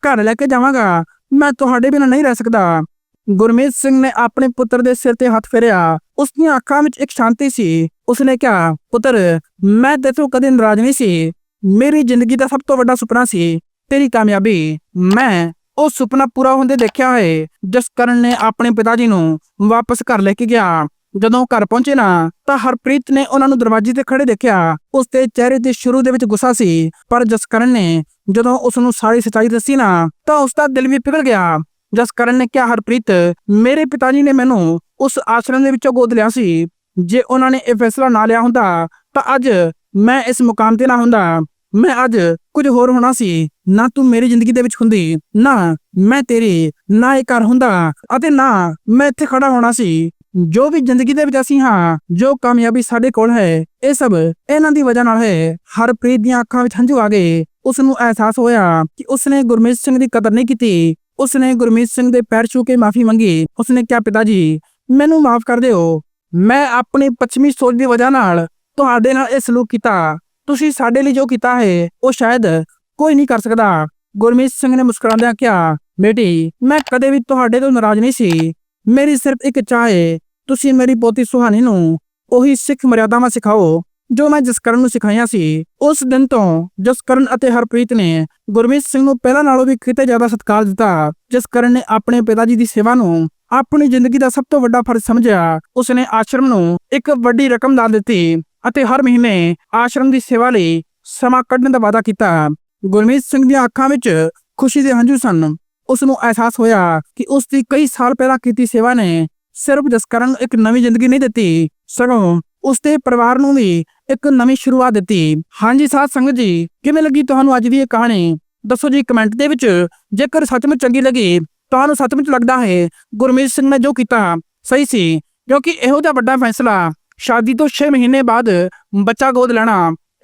ਘਰ ਲੈ ਕੇ ਜਾਵਾਂਗਾ। ਮੈਂ ਤੁਹਾਡੇ ਬਿਨਾਂ ਨਹੀਂ ਰਹਿ ਸਕਦਾ। ਗੁਰਮੀਤ ਸਿੰਘ ਨੇ ਆਪਣੇ ਪੁੱਤਰ ਦੇ ਸਿਰ ਤੇ ਹੱਥ ਫੇਰਿਆ। ਉਸ ਦੀਆਂ ਅੱਖਾਂ ਵਿੱਚ ਇੱਕ ਸ਼ਾਂਤੀ ਸੀ। ਉਸਨੇ ਕਿਹਾ, ਪੁੱਤਰ, ਮੈਂ ਤੇਥੋਂ ਕਦੇ ਨਾਰਾਜ਼ ਨਹੀਂ ਸੀ। ਮੇਰੀ ਜ਼ਿੰਦਗੀ ਦਾ ਸਭ ਤੋਂ ਵੱਡਾ ਸੁਪਨਾ ਸੀ, ਤੇਰੀ ਕਾਮਯਾਬੀ। ਮੈਂ ਉਹ ਸੁਪਨਾ ਪੂਰਾ ਹੁੰਦੇ ਦੇਖਿਆ ਹੈ, ਜਿਸ ਕਰਨ ਨੇ ਆਪਣੇ ਪਿਤਾ ਜੀ ਨੂੰ ਵਾਪਸ ਘਰ ਲੈ ਕੇ ਗਿਆ। ਜਦੋਂ ਘਰ ਪਹੁੰਚੇ ਨਾ, ਤਾਂ ਹਰਪ੍ਰੀਤ ਨੇ ਉਹਨਾਂ ਨੂੰ ਦਰਵਾਜ਼ੇ ਤੇ ਖੜੇ ਦੇਖਿਆ। ਉਸ ਦੇ ਚਿਹਰੇ ਤੇ ਸ਼ੁਰੂ ਦੇ ਵਿੱਚ ਗੁੱਸਾ ਸੀ, ਪਰ ਜਸਕਰਨ ਨੇ ਜਦੋਂ ਉਸ ਨੂੰ ਸਾਰੀ ਸੱਚਾਈ ਦੱਸੀ ਨਾ, ਤਾਂ ਉਸ ਦਾ ਦਿਲ ਵੀ ਪਿਘਲ ਗਿਆ। ਜਸਕਰਨ ਨੇ ਕਿਹਾ, ਹਰਪ੍ਰੀਤ, ਮੇਰੇ ਪਿਤਾ ਜੀ ਨੇ ਮੈਨੂੰ ਉਸ ਆਸ਼ਰਮ ਦੇ ਵਿੱਚੋਂ ਗੋਦ ਲਿਆ ਸੀ। ਜੇ ਉਹਨਾਂ ਨੇ ਇਹ ਫੈਸਲਾ ਨਾ ਲਿਆ ਹੁੰਦਾ, ਤਾਂ ਅੱਜ ਮੈਂ ਇਸ ਮੁਕਾਮ ਤੇ ਨਾ ਹੁੰਦਾ। ਮੈਂ ਅੱਜ ਕੁਝ ਹੋਰ ਹੋਣਾ ਸੀ। ਨਾ ਤੂੰ ਮੇਰੀ ਜ਼ਿੰਦਗੀ ਦੇ ਵਿੱਚ ਹੁੰਦੀ, ਨਾ ਮੈਂ ਤੇਰੀ, ਨਾ ਇਹ ਘਰ ਹੁੰਦਾ ਅਤੇ ਨਾ ਮੈਂ ਇੱਥੇ ਖੜਾ ਹੋਣਾ ਸੀ। ਜੋ ਵੀ ਜ਼ਿੰਦਗੀ ਦੇ ਵਿੱਚ ਅਸੀਂ ਹਾਂ, ਜੋ ਕਾਮਯਾਬੀ ਸਾਡੇ ਕੋਲ ਹੈ, ਇਹ ਸਭ ਇਹਨਾਂ ਦੀ ਵਜ੍ਹਾ ਨਾਲ ਹੈ। ਹਰਪ੍ਰੀਤ ਦੀਆਂ ਅੱਖਾਂ ਵਿੱਚ ਹੰਝੂ ਆ ਗਏ। ਉਸ ਨੂੰ ਅਹਿਸਾਸ ਹੋਇਆ ਕਿ ਉਸਨੇ ਗੁਰਮੀਤ ਸਿੰਘ ਦੀ ਕਦਰ ਨਹੀਂ ਕੀਤੀ। ਉਸਨੇ ਗੁਰਮੀਤ ਸਿੰਘ ਦੇ ਪੈਰ ਛੂ ਕੇ ਮਾਫੀ ਮੰਗੀ। ਉਸਨੇ ਕਿਹਾ, ਪਿਤਾ ਜੀ, ਮੈਨੂੰ ਮਾਫ ਕਰ ਦਿਓ। ਮੈਂ ਆਪਣੀ ਪੱਛਮੀ ਸੋਚ ਦੀ ਵਜ੍ਹਾ ਨਾਲ ਤੁਹਾਡੇ ਨਾਲ ਇਹ ਸਲੂਕ ਕੀਤਾ। ਤੁਸੀਂ ਸਾਡੇ ਲਈ ਜੋ ਕੀਤਾ ਹੈ, ਉਹ ਸ਼ਾਇਦ ਕੋਈ ਨਹੀਂ ਕਰ ਸਕਦਾ। ਗੁਰਮੀਤ ਸਿੰਘ ਨੇ ਮੁਸਕਰਾਉਂਦਿਆਂ ਕਿਹਾ, ਬੇਟੀ, ਮੈਂ ਕਦੇ ਵੀ ਤੁਹਾਡੇ ਤੋਂ ਨਾਰਾਜ਼ ਨਹੀਂ ਸੀ। ਮੇਰੀ ਸਿਰਫ ਇੱਕ ਚਾਹ ਹੈ। ਤੁਸੀਂ ਮੇਰੀ ਪੋਤੀ ਸੁਹਾਨੀ ਨੂੰ ਉਹੀ ਸਿੱਖ ਮਰਿਆਦਾਵਾਂ ਸਿਖਾਓ, ਜੋ ਮੈਂ ਜਸਕਰਨ ਨੂੰ ਸਿਖਾਈਆਂ ਸੀ। ਉਸ ਦਿਨ ਤੋਂ ਜਸਕਰਨ ਅਤੇ ਹਰਪ੍ਰੀਤ ਨੇ ਗੁਰਮੀਤ ਸਿੰਘ ਨੂੰ ਪਹਿਲਾਂ ਨਾਲੋਂ ਵੀ ਕਿਤੇ ਜ਼ਿਆਦਾ ਸਤਿਕਾਰ ਦਿੱਤਾ। ਜਸਕਰਨ ਨੇ ਆਪਣੇ ਪਿਤਾ ਜੀ ਦੀ ਸੇਵਾ ਨੂੰ ਆਪਣੀ ਜ਼ਿੰਦਗੀ ਦਾ ਸਭ ਤੋਂ ਵੱਡਾ ਫਰਜ਼ ਸਮਝਿਆ। ਉਸਨੇ ਆਸ਼ਰਮ ਨੂੰ ਇੱਕ ਵੱਡੀ ਰਕਮ ਦਾਨ ਦਿੱਤੀ। ਅਤੇ ਹਰ ਮਹੀਨੇ ਆਸ਼ਰਮ ਦੀ ਸੇਵਾ ਲਈ ਸਮਾਂ ਕੱਢਣ ਦਾ ਵਾਅਦਾ ਕੀਤਾ। ਗੁਰਮੀਤ ਸਿੰਘ ਦੀਆਂ ਅੱਖਾਂ ਵਿੱਚ ਖੁਸ਼ੀ ਦੇ ਹੰਝੂ ਸਨ। ਉਸ ਨੂੰ ਅਹਿਸਾਸ ਹੋਇਆ ਕਿ ਉਸ ਦੀ ਕਈ ਸਾਲ ਪਹਿਲਾਂ ਕੀਤੀ ਸੇਵਾ ਨੇ ਸਿਰਫ ਜਸਕਰਨ ਨੂੰ ਇੱਕ ਨਵੀਂ ਜ਼ਿੰਦਗੀ ਨਹੀਂ ਦਿੱਤੀ, ਸਗੋਂ ਉਸ ਦੇ ਪਰਿਵਾਰ ਨੂੰ ਵੀ ਇੱਕ ਨਵੀਂ ਸ਼ੁਰੂਆਤ ਦਿੱਤੀ। ਹਾਂਜੀ ਸਾਧ ਸੰਗਤ ਜੀ, ਕਿਵੇਂ ਲੱਗੀ ਤੁਹਾਨੂੰ ਅੱਜ ਦੀ ਇਹ ਕਹਾਣੀ? ਦੱਸੋ ਜੀ ਕਮੈਂਟ ਦੇ ਵਿੱਚ। ਜੇਕਰ ਸੱਚਮੁੱਚ ਚੰਗੀ ਲੱਗੀ, ਤੁਹਾਨੂੰ ਸੱਚਮੁੱਚ ਲੱਗਦਾ ਹੈ ਗੁਰਮੀਤ ਸਿੰਘ ਨੇ ਜੋ ਕੀਤਾ, ਸਹੀ ਸੀ, ਕਿਉਂਕਿ ਇਹੋ ਜਿਹਾ ਵੱਡਾ ਫੈਸਲਾ ਸ਼ਾਦੀ ਤੋਂ 6 ਮਹੀਨੇ ਬਾਅਦ ਬੱਚਾ ਗੋਦ ਲੈਣਾ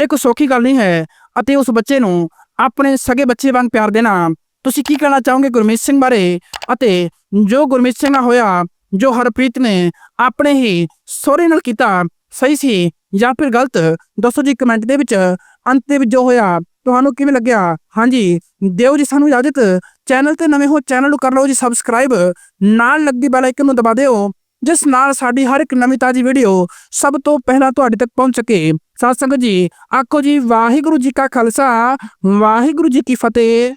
ਇੱਕ ਸੌਖੀ ਗੱਲ ਨਹੀਂ ਹੈ ਅਤੇ ਉਸ ਬੱਚੇ ਨੂੰ ਆਪਣੇ ਸਗੇ ਬੱਚੇ ਵਾਂਗ ਪਿਆਰ ਦੇਣਾ। ਤੁਸੀਂ ਕੀ ਕਹਿਣਾ ਚਾਹੋਗੇ ਗੁਰਮੀਤ ਸਿੰਘ ਬਾਰੇ? ਅਤੇ ਜੋ ਗੁਰਮੀਤ ਸਿੰਘ ਨਾਲ ਹੋਇਆ, ਜੋ ਹਰਪ੍ਰੀਤ ਨੇ ਆਪਣੇ ਹੀ ਸਹੁਰੇ ਨਾਲ ਕੀਤਾ, ਸਹੀ ਸੀ ਜਾਂ ਫਿਰ ਗਲਤ? ਦੱਸੋ ਜੀ ਕਮੈਂਟ ਦੇ ਵਿੱਚ। ਅੰਤ ਦੇ ਵਿੱਚ ਜੋ ਹੋਇਆ, ਤੁਹਾਨੂੰ ਕਿਵੇਂ ਲੱਗਿਆ? ਹਾਂਜੀ, ਦਿਓ ਜੀ ਸਾਨੂੰ ਇਜਾਜ਼ਤ। ਚੈਨਲ ਤੇ ਨਵੇਂ ਹੋ ਚੈਨਲ ਨੂੰ ਕਰ ਲਓ ਜੀ ਸਬਸਕ੍ਰਾਈਬ ਨਾਲ ਲੱਗੀ ਬੈਲ ਆਈਕਨ ਨੂੰ ਦਬਾ ਦਿਓ। ਜਿਸ ਨਾਲ ਸਾਡੀ ਹਰ ਇੱਕ ਨਵੀਂ ਤਾਜੀ ਵੀਡੀਓ ਸਭ ਤੋਂ ਪਹਿਲਾਂ ਤੁਹਾਡੇ ਤੱਕ ਪਹੁੰਚ ਸਕੇ। ਸਾਧ ਸੰਗਤ ਜੀ, ਆਖੋ ਜੀ, ਵਾਹਿਗੁਰੂ ਜੀ ਕਾ ਖਾਲਸਾ, ਵਾਹਿਗੁਰੂ ਜੀ ਕੀ ਫਤਿਹ।